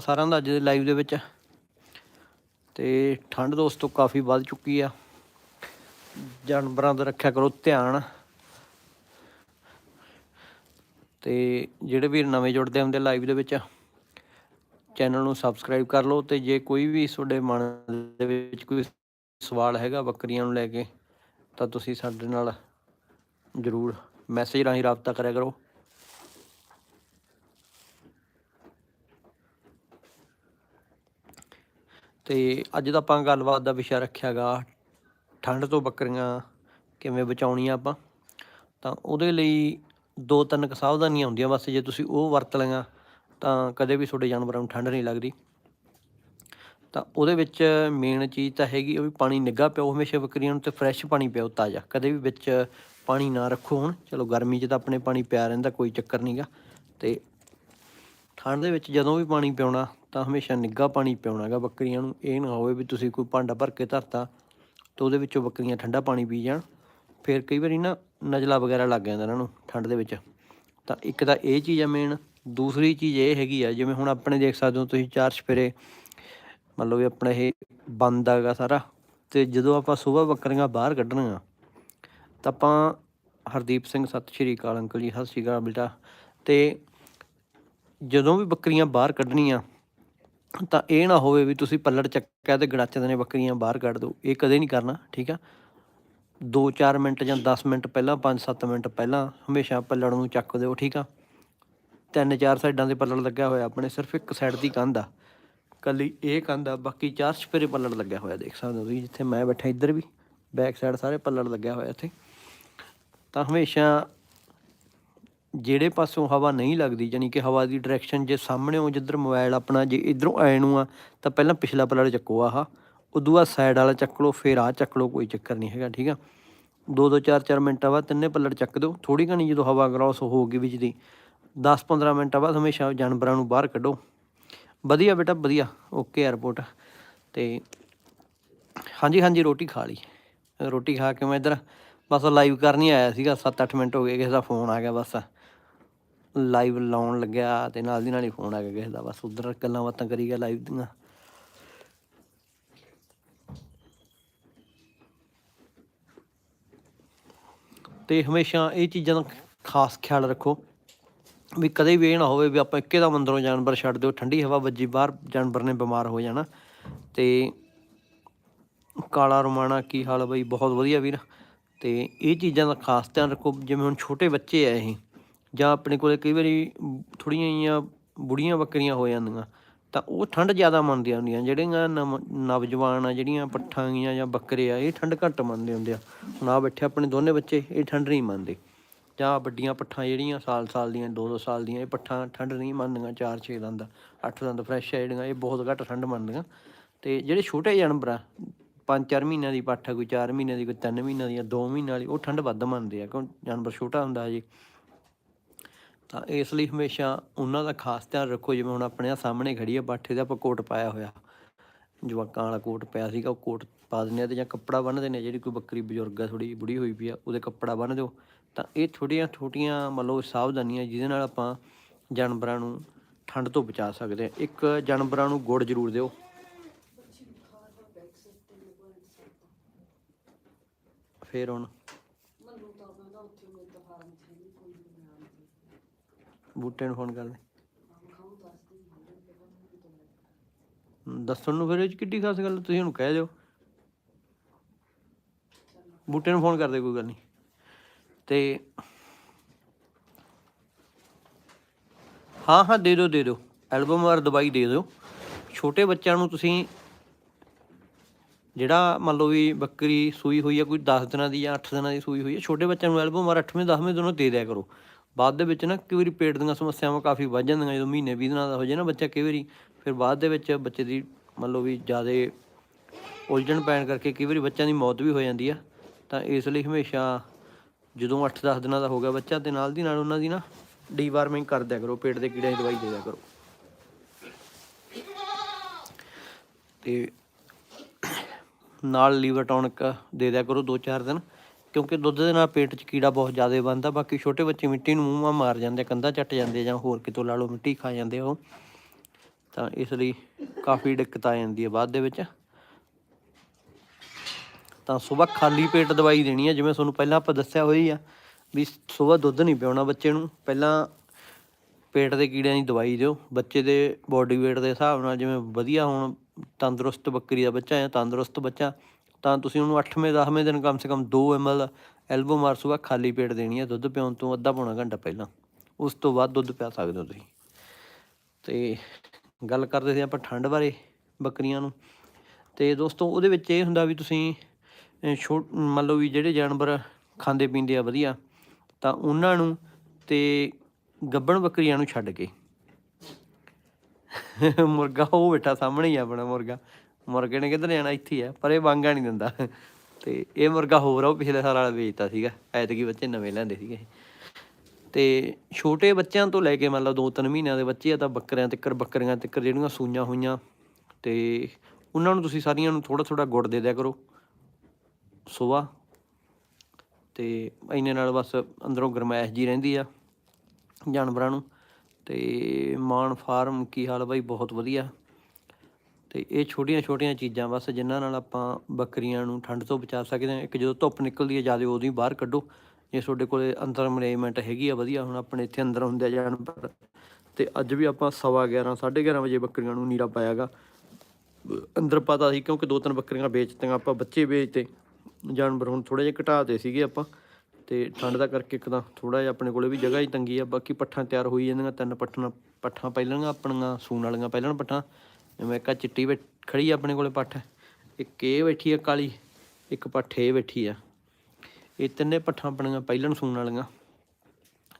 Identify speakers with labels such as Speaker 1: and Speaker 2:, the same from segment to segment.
Speaker 1: ਸਾਰਿਆਂ ਦਾ ਅੱਜ ਦੇ ਲਾਈਵ ਦੇ ਵਿੱਚ। ਤੇ ਠੰਡ ਦੋਸਤੋ ਕਾਫੀ ਵੱਧ ਚੁੱਕੀ ਆ। ਜਾਨਵਰਾਂ ਦਾ ਰੱਖਿਆ ਕਰੋ ਧਿਆਨ। ਤੇ ਜਿਹੜੇ ਵੀਰ ਨਵੇਂ ਜੁੜਦੇ ਹੁੰਦੇ ਲਾਈਵ ਦੇ ਵਿੱਚ ਚੈਨਲ ਨੂੰ ਸਬਸਕ੍ਰਾਈਬ ਕਰ ਲਓ ਤੇ ਜੇ ਕੋਈ ਵੀ ਤੁਹਾਡੇ ਮਨ ਦੇ ਵਿੱਚ ਕੋਈ ਸਵਾਲ ਹੈਗਾ ਬੱਕਰੀਆਂ ਨੂੰ ਲੈ ਕੇ, ਤਾਂ ਤੁਸੀਂ ਸਾਡੇ ਨਾਲ ਜਰੂਰ ਮੈਸੇਜ ਰਾਹੀਂ ਰਾਬਤਾ ਕਰਿਆ ਕਰੋ। ਤੇ ਅੱਜ ਦਾ ਆਪਾਂ ਗੱਲਬਾਤ ਦਾ ਵਿਸ਼ਾ ਰੱਖਿਆਗਾ ਠੰਡ ਤੋਂ ਬੱਕਰੀਆਂ ਕਿਵੇਂ ਬਚਾਉਣੀਆਂ ਆਪਾਂ। ਤਾਂ ਉਹਦੇ ਲਈ ਦੋ ਤਿੰਨ ਕੁ ਸਾਵਧਾਨੀਆਂ ਹੁੰਦੀਆਂ, ਬਸ ਜੇ ਤੁਸੀਂ ਉਹ ਵਰਤ ਲਈਆਂ ਤਾਂ ਕਦੇ ਵੀ ਤੁਹਾਡੇ ਜਾਨਵਰਾਂ ਨੂੰ ਠੰਡ ਨਹੀਂ ਲੱਗਦੀ। ਤਾਂ ਉਹਦੇ ਵਿੱਚ ਮੇਨ ਚੀਜ਼ ਤਾਂ ਹੈਗੀ ਉਹ ਵੀ ਪਾਣੀ ਨਿੱਘਾ ਪਿਓ ਹਮੇਸ਼ਾ ਬੱਕਰੀਆਂ ਨੂੰ ਤੇ ਫਰੈਸ਼ ਪਾਣੀ ਪਿਓ ਤਾਜ਼ਾ। ਕਦੇ ਵੀ ਵਿੱਚ ਪਾਣੀ ਨਾ ਰੱਖੋ ਹੁਣ, ਚਲੋ ਗਰਮੀ 'ਚ ਤਾਂ ਆਪਣੇ ਪਾਣੀ ਪਿਆ ਰਹਿੰਦਾ, ਕੋਈ ਚੱਕਰ ਨਹੀਂਗਾ ਤੇ ਠੰਡ ਦੇ ਵਿੱਚ ਜਦੋਂ ਵੀ ਪਾਣੀ ਪਿਉਣਾ, ਤਾਂ ਹਮੇਸ਼ਾ ਨਿੱਘਾ ਪਾਣੀ ਪਿਉਣਾਗਾ ਬੱਕਰੀਆਂ ਨੂੰ। ਇਹ ਨਾ ਹੋਵੇ ਵੀ ਤੁਸੀਂ ਕੋਈ ਭਾਂਡਾ ਭਰ ਕੇ ਧਰਤਾ ਤਾਂ ਉਹਦੇ ਵਿੱਚੋਂ ਬੱਕਰੀਆਂ ਠੰਡਾ ਪਾਣੀ ਪੀ ਜਾਣ। ਫਿਰ ਕਈ ਵਾਰੀ ਨਾ ਨਜ਼ਲਾ ਵਗੈਰਾ ਲੱਗ ਜਾਂਦਾ ਇਹਨਾਂ ਨੂੰ ਠੰਡ ਦੇ ਵਿੱਚ। ਤਾਂ ਇੱਕ ਤਾਂ ਇਹ ਚੀਜ਼ ਆ ਮੇਨ ਦੂਸਰੀ ਚੀਜ਼ ਇਹ ਹੈਗੀ ਆ, ਜਿਵੇਂ ਹੁਣ ਆਪਣੇ ਦੇਖ ਸਕਦੇ ਹੋ ਤੁਸੀਂ ਚਾਰ ਛਪੇਰੇ ਮੰਨ ਲਓ ਵੀ ਆਪਣਾ ਇਹ ਬੰਦ ਹੈਗਾ ਸਾਰਾ ਤੇ ਜਦੋਂ ਆਪਾਂ ਸਵੇਰ ਬੱਕਰੀਆਂ ਬਾਹਰ ਕੱਢਣੀਆਂ, ਤਾਂ ਆਪਾਂ ਹਰਦੀਪ ਸਿੰਘ, ਸਤਿ ਸ਼੍ਰੀ ਅਕਾਲ ਅੰਕਲ ਜੀ, ਸਤਿ ਸ਼੍ਰੀ ਅਕਾਲ ਬੇਟਾ। ਤੇ ਜਦੋਂ ਵੀ ਬੱਕਰੀਆਂ ਬਾਹਰ ਕੱਢਣੀਆਂ, ਤਾਂ ਇਹ ਨਾ ਹੋਵੇ ਵੀ ਤੁਸੀਂ ਪੱਲੜ ਚੱਕਿਆ ਤੇ ਗੜਾਚੇ ਨੇ ਬੱਕਰੀਆਂ ਬਾਹਰ ਕੱਢ ਦਿਓ। ਇਹ ਕਦੇ ਨਹੀਂ ਕਰਨਾ, ਠੀਕ ਆ? 2-4 ਮਿੰਟ ਜਾਂ 10 ਮਿੰਟ ਪਹਿਲਾਂ 5-7 ਮਿੰਟ ਪਹਿਲਾਂ ਹਮੇਸ਼ਾ ਪੱਲੜ ਨੂੰ ਚੱਕ ਦਿਓ, ਠੀਕ ਆ? ਤਿੰਨ ਚਾਰ ਸਾਈਡਾਂ ਦੇ ਪੱਲੜ ਲੱਗਿਆ ਹੋਇਆ ਆਪਣੇ, ਸਿਰਫ ਇੱਕ ਸਾਈਡ ਦੀ ਕੰਧ ਆ। ਕੱਲੀ ਇਹ ਕੰਧ ਆ, ਬਾਕੀ ਚਾਰ ਛਪੇਰੇ ਪੱਲੜ ਲੱਗਿਆ ਹੋਇਆ ਦੇਖ ਸਕਦੇ ਹੋ ਤੁਸੀਂ, ਜਿੱਥੇ ਮੈਂ ਬੈਠਾ ਇੱਧਰ ਵੀ, ਬੈਕ ਸਾਈਡ ਸਾਰੇ ਪੱਲੜ ਲੱਗਿਆ ਹੋਇਆ ਇੱਥੇ। ਤਾਂ ਹਮੇਸ਼ਾ ਜਿਹੜੇ ਪਾਸੋਂ ਹਵਾ ਨਹੀਂ ਲੱਗਦੀ ਯਾਨੀ ਕਿ ਹਵਾ ਦੀ ਡਾਇਰੈਕਸ਼ਨ ਜੇ ਸਾਹਮਣੇ ਹੋ ਜਿੱਧਰ ਮੋਬਾਈਲ ਆਪਣਾ ਜੇ ਇਧਰੋਂ ਆਏ ਨੂੰ ਆ, ਤਾਂ ਪਹਿਲਾਂ ਪਿਛਲਾ ਪੱਲੜ ਚੱਕੋ, ਆਹ। ਉਦੋਂ ਬਾਅਦ ਸਾਈਡ ਵਾਲਾ ਚੱਕ ਲਓ, ਫਿਰ ਆਹ ਚੱਕ ਲਓ, ਕੋਈ ਚੱਕਰ ਨਹੀਂ ਹੈਗਾ, ਠੀਕ ਆ? ਦੋ ਦੋ ਚਾਰ ਚਾਰ ਮਿੰਟਾਂ ਬਾਅਦ ਤਿੰਨੇ ਪੱਲੜ ਚੱਕ ਦਿਓ। ਥੋੜੀ ਘਣੀ ਜਦੋਂ ਹਵਾ ਕ੍ਰਾਸ ਗਈ ਵਿੱਚ ਦੀ 10-15 ਮਿੰਟਾਂ ਬਾਅਦ ਹਮੇਸ਼ਾ ਜਾਨਵਰਾਂ ਨੂੰ ਬਾਹਰ ਕੱਢੋ। ਵਧੀਆ ਬੇਟਾ, ਵਧੀਆ। ਓਕੇ 에어ਪੋਰਟ ਤੇ ਹਾਂਜੀ ਹਾਂਜੀ, ਰੋਟੀ ਖਾ ਲਈ। ਰੋਟੀ ਖਾ ਕੇ ਮੈਂ ਇੱਧਰ ਬਸ ਲਾਈਵ ਕਰਨ ਹੀ ਆਇਆ ਸੀਗਾ 7-8 ਮਿੰਟ ਹੋ ਗਏ, ਕਿਸੇ ਦਾ ਫੋਨ ਆ ਗਿਆ ਬਸ। ਲਾਈਵ ਲਾਉਣ ਲੱਗਿਆ ਤੇ ਨਾਲ ਦੀ ਨਾਲ ਹੀ ਫੋਨ ਆ ਗਿਆ ਕਿਸੇ ਦਾ। ਬਸ ਉਧਰ ਗੱਲਾਂ ਬਾਤਾਂ ਕਰੀ ਗਿਆ ਲਾਈਵ ਦੀਆਂ। ਤੇ ਹਮੇਸ਼ਾ ਇਹ ਚੀਜ਼ਾਂ ਦਾ ਖਾਸ ਖਿਆਲ ਰੱਖੋ ਵੀ ਕਦੇ ਵੀ ਇਹ ਨਾ ਹੋਵੇ ਵੀ ਆਪਾਂ ਇੱਕੇ ਦਾ ਅੰਦਰੋਂ ਜਾਨਵਰ ਛੱਡ ਦਿਓ, ਠੰਡੀ ਹਵਾ ਵੱਜੀ, ਬਾਹਰ ਜਾਨਵਰ ਨੇ ਬਿਮਾਰ ਹੋ ਜਾਣਾ। ਤੇ ਕਾਲਾ ਰੁਮਾਣਾ ਕੀ ਹਾਲ ਆ ਬਈ? ਬਹੁਤ ਵਧੀਆ ਵੀਰ। ਤੇ ਇਹ ਚੀਜ਼ਾਂ ਦਾ ਖਾਸ ਧਿਆਨ ਰੱਖੋ, ਜਿਵੇਂ ਹੁਣ ਛੋਟੇ ਬੱਚੇ ਆ ਇਹ। ਜਾਂ ਆਪਣੇ ਕੋਲੇ ਕਈ ਵਾਰੀ ਥੋੜੀਆਂ ਜੀਆਂ ਬੁੜੀਆਂ ਬੱਕਰੀਆਂ ਹੋ ਜਾਂਦੀਆਂ, ਤਾਂ ਉਹ ਠੰਡ ਜ਼ਿਆਦਾ ਮੰਨਦੀਆਂ ਹੁੰਦੀਆਂ, ਜਿਹੜੀਆਂ ਨਵ- ਨੌਜਵਾਨ ਆ, ਜਿਹੜੀਆਂ ਪੱਠਾਂ ਗੀਆਂ ਜਾਂ ਬੱਕਰੇ ਆ, ਇਹ ਠੰਡ ਘੱਟ ਮੰਨਦੇ ਹੁੰਦੇ ਆ। ਹੁਣ ਆ ਬੈਠੇ ਆਪਣੇ ਦੋਨੇ ਬੱਚੇ, ਇਹ ਠੰਡ ਨਹੀਂ ਮੰਨਦੇ। ਜਾਂ ਵੱਡੀਆਂ ਪੱਠਾਂ ਜਿਹੜੀਆਂ ਸਾਲ ਸਾਲ ਦੀਆਂ 2-2 ਸਾਲ ਦੀਆਂ, ਇਹ ਪੱਠਾਂ ਠੰਡ ਨਹੀਂ ਮੰਨਦੀਆਂ 4-6 ਦੰਦ 8 ਦੰਦ ਫਰੈਸ਼ ਆ ਜਿਹੜੀਆਂ, ਇਹ ਬਹੁਤ ਘੱਟ ਠੰਡ ਮੰਨਦੀਆਂ। ਤੇ ਜਿਹੜੇ ਛੋਟੇ ਜਾਨਵਰ ਆ 5-4 ਮਹੀਨਿਆਂ ਦੀ ਪੱਠ ਆ, ਕੋਈ 4 ਮਹੀਨਿਆਂ ਦੀ, ਕੋਈ 3 ਮਹੀਨਿਆਂ ਦੀ ਜਾਂ 2 ਮਹੀਨਿਆਂ ਵਾਲੀ, ਉਹ ਠੰਡ ਵੱਧ ਮੰਨਦੇ ਆ, ਕਿਉਂ? ਜਾਨਵਰ ਛੋਟਾ ਹੁੰਦਾ ਹਜੇ। ਤਾਂ ਇਸ ਲਈ ਹਮੇਸ਼ਾ ਉਹਨਾਂ ਦਾ ਖਾਸ ਧਿਆਨ ਰੱਖੋ, ਜਿਵੇਂ ਹੁਣ ਆਪਣੇ ਆ ਸਾਹਮਣੇ ਖੜੀ ਆ, ਬਾਠੇ ਦਾ ਆਪਾਂ ਕੋਟ ਪਾਇਆ ਹੋਇਆ। ਜਵਾਕਾਂ ਵਾਲਾ ਕੋਟ ਪਿਆ ਸੀਗਾ, ਉਹ ਕੋਟ ਪਾ ਦਿੰਦੇ ਆ ਤੇ ਜਾਂ ਕੱਪੜਾ ਬੰਨ੍ਹਦੇ ਨੇ ਜਿਹੜੀ ਕੋਈ ਬੱਕਰੀ ਬਜ਼ੁਰਗ ਆ ਥੋੜੀ ਬੁੜੀ ਹੋਈ ਪਈ ਆ, ਉਹਦੇ ਕੱਪੜਾ ਬੰਨ੍ਹ ਦਿਓ। ਤਾਂ ਇਹ ਥੋੜੀਆਂ ਛੋਟੀਆਂ ਮਤਲਬ ਸਾਵਧਾਨੀਆਂ, ਜਿਹਦੇ ਨਾਲ ਆਪਾਂ ਜਾਨਵਰਾਂ ਨੂੰ ਠੰਡ ਤੋਂ ਬਚਾ ਸਕਦੇ ਆ। ਇੱਕ ਜਾਨਵਰਾਂ ਨੂੰ ਗੁੜ ਜ਼ਰੂਰ ਦਿਓ। ਫੇਰ ਹੁਣ ਬੂਟੇ ਨੂੰ ਫੋਨ ਕਰ ਦੇ ਦੱਸਣ ਨੂੰ ਫਿਰ ਇਹ 'ਚ ਕਿੱਡੀ ਖਾਸ ਗੱਲ ਤੁਸੀਂ ਉਹਨੂੰ ਕਹਿ ਦਿਓ। ਬੂਟੇ ਨੂੰ ਫੋਨ ਕਰ ਦੇ ਕੋਈ ਗੱਲ ਨਹੀਂ। ਤੇ ਹਾਂ ਹਾਂ, ਦੇ ਦਿਓ ਦੇ ਦਿਓ। ਐਲਬਮ ਔਰ ਦਵਾਈ ਦੇ ਦਿਓ। ਛੋਟੇ ਬੱਚਿਆਂ ਨੂੰ ਤੁਸੀਂ ਜਿਹੜਾ ਮੰਨ ਲਓ ਵੀ ਬੱਕਰੀ ਸੂਈ ਹੋਈ ਹੈ ਕੋਈ 10 ਦਿਨਾਂ ਦੀ ਜਾਂ 8 ਦਿਨਾਂ ਦੀ ਸੂਈ ਹੋਈ ਹੈ ਛੋਟੇ ਬੱਚਿਆਂ ਨੂੰ ਐਲਬਮ ਔਰ 8ਵੇਂ 10ਵੇਂ ਦਿਨੋਂ ਦੇ ਦਿਆ ਕਰੋ। ਬਾਅਦ ਦੇ ਵਿੱਚ ਨਾ ਕਈ ਵਾਰੀ ਪੇਟ ਦੀਆਂ ਸਮੱਸਿਆਵਾਂ ਕਾਫੀ ਵੱਧ ਜਾਂਦੀਆਂ, ਜਦੋਂ ਮਹੀਨੇ 20 ਦਿਨਾਂ ਦਾ ਹੋ ਜਾਏ ਨਾ ਬੱਚਾ ਕਈ ਵਾਰੀ, ਫਿਰ ਬਾਅਦ ਦੇ ਵਿੱਚ ਬੱਚੇ ਦੀ ਮੰਨ ਲਓ ਵੀ ਜ਼ਿਆਦਾ ਉਲਝਣ ਪੈਣ ਕਰਕੇ ਕਈ ਵਾਰੀ ਬੱਚਿਆਂ ਦੀ ਮੌਤ ਵੀ ਹੋ ਜਾਂਦੀ ਆ। ਤਾਂ ਇਸ ਲਈ ਹਮੇਸ਼ਾ ਜਦੋਂ 8-10 ਦਿਨਾਂ ਦਾ ਹੋ ਗਿਆ ਬੱਚਾ, ਤੇ ਨਾਲ ਦੀ ਨਾਲ ਉਹਨਾਂ ਦੀ ਨਾ ਡੀਵਾਰਮਿੰਗ ਕਰ ਦਿਆ ਕਰੋ, ਪੇਟ ਦੇ ਕੀੜਿਆਂ ਦੀ ਦਵਾਈ ਦੇ ਦਿਆ ਕਰੋ। ਤੇ ਨਾਲ ਲੀਵਰ ਟੌਨਿਕ ਦੇ ਦਿਆ ਕਰੋ 2-4 ਦਿਨ। ਕਿਉਂਕਿ ਦੁੱਧ ਦੇ ਨਾਲ ਪੇਟ 'ਚ ਕੀੜਾ ਬਹੁਤ ਜ਼ਿਆਦਾ ਬਣਦਾ, ਬਾਕੀ ਛੋਟੇ ਬੱਚੇ ਮਿੱਟੀ ਨੂੰ ਮੂੰਹਾਂ ਮਾਰ ਜਾਂਦੇ, ਕੰਧਾਂ ਚੱਟ ਜਾਂਦੇ ਜਾਂ ਹੋਰ ਕਿਤੋਂ ਲਾ ਲਓ ਮਿੱਟੀ ਖਾ ਜਾਂਦੇ ਉਹ, ਤਾਂ ਇਸ ਲਈ ਕਾਫੀ ਦਿੱਕਤ ਆ ਜਾਂਦੀ ਹੈ ਬਾਅਦ ਦੇ ਵਿੱਚ। ਤਾਂ ਸਵੇਰ ਖਾਲੀ ਪੇਟ ਦਵਾਈ ਦੇਣੀ ਹੈ ਜਿਵੇਂ ਤੁਹਾਨੂੰ ਪਹਿਲਾਂ ਆਪਾਂ ਦੱਸਿਆ ਹੋਈ ਆ ਵੀ ਸਵੇਰ ਦੁੱਧ ਨਹੀਂ ਪਿਉਣਾ ਬੱਚੇ ਨੂੰ, ਪਹਿਲਾਂ ਪੇਟ ਦੇ ਕੀੜਿਆਂ ਦੀ ਦਵਾਈ ਦਿਓ, ਬੱਚੇ ਦੇ ਬੋਡੀ weight ਦੇ ਹਿਸਾਬ ਨਾਲ ਜਿਵੇਂ ਵਧੀਆ ਹੁਣ, ਤੰਦਰੁਸਤ ਬੱਕਰੀ ਦਾ ਬੱਚਾ ਹੈ ਤੰਦਰੁਸਤ ਬੱਚਾ ਤਾਂ ਤੁਸੀਂ ਉਹਨੂੰ 8ਵੇਂ 10ਵੇਂ ਦਿਨ ਕਮ ਸੇ ਕਮ 2 ml ਐਲਬੋ ਮਾਰ ਸੁਬਾ ਖਾਲੀ ਪੇਟ ਦੇਣੀ ਹੈ ਦੁੱਧ ਪਿਉਣ ਤੋਂ ਅੱਧਾ ਪੌਣਾ ਘੰਟਾ ਪਹਿਲਾਂ। ਉਸ ਤੋਂ ਬਾਅਦ ਦੁੱਧ ਪਿਆ ਸਕਦੇ ਹੋ ਤੁਸੀਂ। ਤੇ ਗੱਲ ਕਰਦੇ ਸੀ ਆਪਾਂ ਠੰਡ ਬਾਰੇ ਬੱਕਰੀਆਂ ਨੂੰ। ਤੇ ਦੋਸਤੋ ਉਹਦੇ ਵਿੱਚ ਇਹ ਹੁੰਦਾ ਵੀ ਤੁਸੀਂ ਅਹ, ਛੋ ਮੰਨ ਲਓ ਵੀ ਜਿਹੜੇ ਜਾਨਵਰ ਖਾਂਦੇ ਪੀਂਦੇ ਆ ਵਧੀਆ ਤਾਂ ਉਹਨਾਂ ਨੂੰ ਤੇ ਗੱਬਣ ਬੱਕਰੀਆਂ ਨੂੰ ਛੱਡ ਕੇ। ਮੁਰਗਾ ਉਹ ਬੈਠਾ ਸਾਹਮਣੇ ਹੀ ਆ ਆਪਣਾ ਮੁਰਗਾ। ਮੁਰਗੇ ਨੇ ਕਿੱਧਰ ਜਾਣਾ? ਇੱਥੇ ਹੀ ਆ, ਪਰ ਇਹ ਵਾਂਗਾ ਨਹੀਂ ਦਿੰਦਾ। ਤੇ ਇਹ ਮੁਰਗਾ ਹੋਰ ਆ, ਉਹ ਪਿਛਲੇ ਸਾਲ ਵਾਲਾ ਵੇਚਤਾ ਸੀਗਾ। ਐਤਕੀ ਬੱਚੇ ਨਵੇਂ ਲੈਂਦੇ ਸੀਗੇ ਇਹ। ਤੇ ਛੋਟੇ ਬੱਚਿਆਂ ਤੋਂ ਲੈ ਕੇ ਮੰਨ ਲਓ 2-3 ਮਹੀਨਿਆਂ ਦੇ ਬੱਚੇ ਆ, ਤਾਂ ਬੱਕਰਿਆਂ ਤਿੱਕਰ, ਬੱਕਰੀਆਂ ਤਿੱਕਰ ਜਿਹੜੀਆਂ ਸੂਈਆਂ ਹੋਈਆਂ। ਤੇ ਉਹਨਾਂ ਨੂੰ ਤੁਸੀਂ ਸਾਰੀਆਂ ਨੂੰ ਥੋੜਾ ਥੋੜਾ ਗੁੜ ਦੇ ਦਿਆ ਕਰੋ। ਸੁਬਾਹ ਤੇ ਇੰਨੇ ਨਾਲ ਬਸ ਅੰਦਰੋਂ ਗਰਮੈਸ਼ ਜੀ ਰਹਿੰਦੀ ਆ ਜਾਨਵਰਾਂ ਨੂੰ। ਤੇ ਮਾਨ ਫਾਰਮ ਕੀ ਹਾਲ ਬਾਈ? ਬਹੁਤ ਵਧੀਆ। ਤੇ ਇਹ ਛੋਟੀਆਂ ਛੋਟੀਆਂ ਚੀਜ਼ਾਂ ਬਸ ਜਿਨ੍ਹਾਂ ਨਾਲ ਆਪਾਂ ਬੱਕਰੀਆਂ ਨੂੰ ਠੰਡ ਤੋਂ ਬਚਾ ਸਕਦੇ ਹਾਂ। ਇੱਕ ਜਦੋਂ ਧੁੱਪ ਨਿਕਲਦੀ ਹੈ ਜ਼ਿਆਦਾ ਉਦੋਂ ਹੀ ਬਾਹਰ ਕੱਢੋ। ਜੇ ਤੁਹਾਡੇ ਕੋਲੇ ਅੰਦਰ ਮੈਨੇਜਮੈਂਟ ਹੈਗੀ ਆ, ਵਧੀਆ, ਹੁਣ ਆਪਣੇ ਇੱਥੇ ਅੰਦਰ ਹੁੰਦੇ ਆ ਜਾਨਵਰ, ਤੇ ਅੱਜ ਵੀ ਆਪਾਂ ਸਵਾ 11 11:30 ਵਜੇ ਬੱਕਰੀਆਂ ਨੂੰ ਨੀਰਾ ਪਾਇਆਗਾ। ਅੰਦਰ ਪਤਾ ਸੀ ਕਿਉਂਕਿ ਦੋ ਤਿੰਨ ਬੱਕਰੀਆਂ ਵੇਚਤੀਆਂ, ਆਪਾਂ ਬੱਚੇ ਵੇਚਤੇ, ਜਾਨਵਰ ਹੁਣ ਥੋੜੇ ਜਿਹਾ ਘਟਾਤੇ ਸੀਗੇ ਆਪਾਂ, ਤੇ ਠੰਡ ਦਾ ਕਰਕੇ ਇੱਕ ਤਾਂ ਥੋੜਾ ਜਿਹਾ ਆਪਣੇ ਕੋਲੇ ਵੀ ਜਗ੍ਹਾ ਹੀ ਤੰਗੀ ਆ। ਬਾਕੀ ਪੱਠਾਂ ਤਿਆਰ ਹੋਈ ਜਾਂਦੀਆਂ, ਤਿੰਨ ਪੱਠਾਂ ਪੱਠਾਂ ਪਹਿਲਾਂ ਆਪਣੀਆਂ, ਸੂਣ ਵਾਲੀਆਂ ਪਹਿਲਾਂ ਪੱਠਾਂ ਜਿਵੇਂ ਇੱਕ ਆਹ ਚਿੱਟੀ ਬੈ- ਖੜੀ ਆ ਆਪਣੇ ਕੋਲੇ ਪੱਠ। ਇੱਕ ਇਹ ਬੈਠੀ ਆ ਕਾਲੀ, ਇੱਕ ਪੱਠ ਇਹ ਬੈਠੀ ਆ। ਇਹ ਤਿੰਨੇ ਪੱਠਾਂ ਆਪਣੀਆਂ ਪਹਿਲਾਂ ਸੂਣ ਵਾਲੀਆਂ।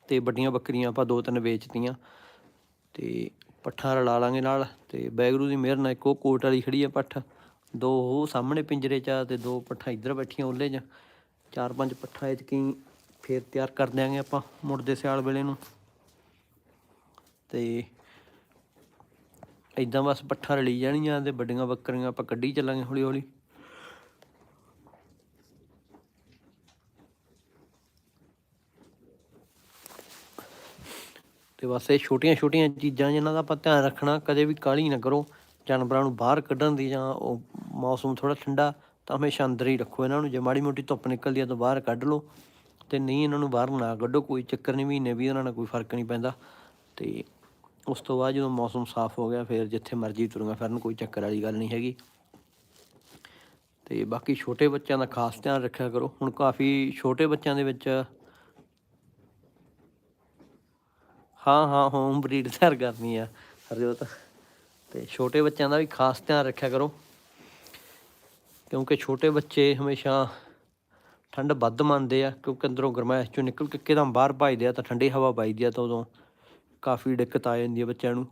Speaker 1: ਤੇ ਵੱਡੀਆਂ ਬੱਕਰੀਆਂ ਆਪਾਂ ਦੋ ਤਿੰਨ ਵੇਚਤੀਆਂ। ਤੇ ਪੱਠਾਂ ਰਲਾ ਲਾਂਗੇ ਨਾਲ। ਤੇ ਬੈਗਰੂ ਦੀ ਮਿਹਰ ਨਾਲ ਇੱਕ ਉਹ ਕੋਟ ਵਾਲੀ ਖੜੀ ਆ ਪੱਠ। ਦੋ ਉਹ ਸਾਹਮਣੇ ਪਿੰਜਰੇ 'ਚ ਆ ਤੇ ਦੋ ਪੱਠਾਂ ਇੱਧਰ ਬੈਠੀਆਂ ਉਹਲੇ 'ਚ। ਚਾਰ ਪੰਜ ਪੱਠਾਂ ਇਹ ਕੀ ਫੇਰ ਤਿਆਰ ਕਰ ਦਿਆਂਗੇ ਆਪਾਂ ਮੁੜਦੇ ਸਿਆਲ ਵੇਲੇ ਨੂੰ। ਤੇ ਇਦਾਂ ਬਸ ਪੱਠਾਂ ਰਲੀ ਜਾਣੀਆਂ ਤੇ ਵੱਡੀਆਂ ਬੱਕਰੀਆਂ ਆਪਾਂ ਕੱਢੀ ਚੱਲਾਂਗੇ ਹੌਲੀ ਹੌਲੀ। ਤੇ ਬਸ ਇਹ ਛੋਟੀਆਂ ਛੋਟੀਆਂ ਚੀਜ਼ਾਂ ਜਿਨ੍ਹਾਂ ਦਾ ਆਪਾਂ ਧਿਆਨ ਰੱਖਣਾ, ਕਦੇ ਵੀ ਕਾਹਲੀ ਨਾ ਕਰੋ। ਜਾਨਵਰਾਂ ਨੂੰ ਬਾਹਰ ਕੱਢਣ ਦੀ ਜਾਂ ਉਹ ਮੌਸਮ ਥੋੜਾ ਠੰਡਾ, ਤਾਂ ਹਮੇਸ਼ਾ ਅੰਦਰ ਹੀ ਰੱਖੋ ਇਹਨਾਂ ਨੂੰ। ਜੇ ਮਾੜੀ ਮੋਟੀ ਧੁੱਪ ਨਿਕਲਦੀ ਆ ਤਾਂ ਬਾਹਰ ਕੱਢ ਲਓ ਤੇ ਨਹੀਂ ਇਹਨਾਂ ਨੂੰ ਬਾਹਰ ਨਾ ਕੱਢੋ, ਕੋਈ ਚੱਕਰ ਨਹੀਂ, ਮਹੀਨੇ ਵੀ ਉਹਨਾਂ ਨਾਲ ਕੋਈ ਫ਼ਰਕ ਨਹੀਂ ਪੈਂਦਾ। ਤੇ ਉਸ ਤੋਂ ਬਾਅਦ ਜਦੋਂ ਮੌਸਮ ਸਾਫ਼ ਹੋ ਗਿਆ, ਫਿਰ ਜਿੱਥੇ ਮਰਜ਼ੀ ਤੁਰੂਗਾ ਫਿਰਨ ਕੋਈ ਚੱਕਰ ਵਾਲੀ ਗੱਲ ਨਹੀਂ ਹੈਗੀ। ਤੇ ਬਾਕੀ ਛੋਟੇ ਬੱਚਿਆਂ ਦਾ ਖਾਸ ਧਿਆਨ ਰੱਖਿਆ ਕਰੋ। ਹੁਣ ਕਾਫੀ ਛੋਟੇ ਬੱਚਿਆਂ ਦੇ ਵਿੱਚ ਹਾਂ ਹਾਂ ਹੋਮ ਬਰੀਡ ਤਿਆਰ ਕਰਨੀ ਆ, ਹਰਜੋਤ। ਤੇ ਛੋਟੇ ਬੱਚਿਆਂ ਦਾ ਵੀ ਖਾਸ ਧਿਆਨ ਰੱਖਿਆ ਕਰੋ। ਕਿਉਂਕਿ ਛੋਟੇ ਬੱਚੇ ਹਮੇਸ਼ਾ ਠੰਡ ਵੱਧ ਮੰਨਦੇ ਆ, ਕਿਉਂਕਿ ਅੰਦਰੋਂ ਗਰਮਾਇਸ਼ ਚੋਂ ਨਿਕਲ ਕੇ ਇੱਕਦਮ ਬਾਹਰ ਭਜਦੇ ਆ, ਤਾਂ ਠੰਡੀ ਹਵਾ ਵੱਜਦੀ ਆ ਤਾਂ ਉਦੋਂ ਕਾਫੀ ਦਿੱਕਤ ਆ ਜਾਂਦੀ ਹੈ ਬੱਚਿਆਂ ਨੂੰ।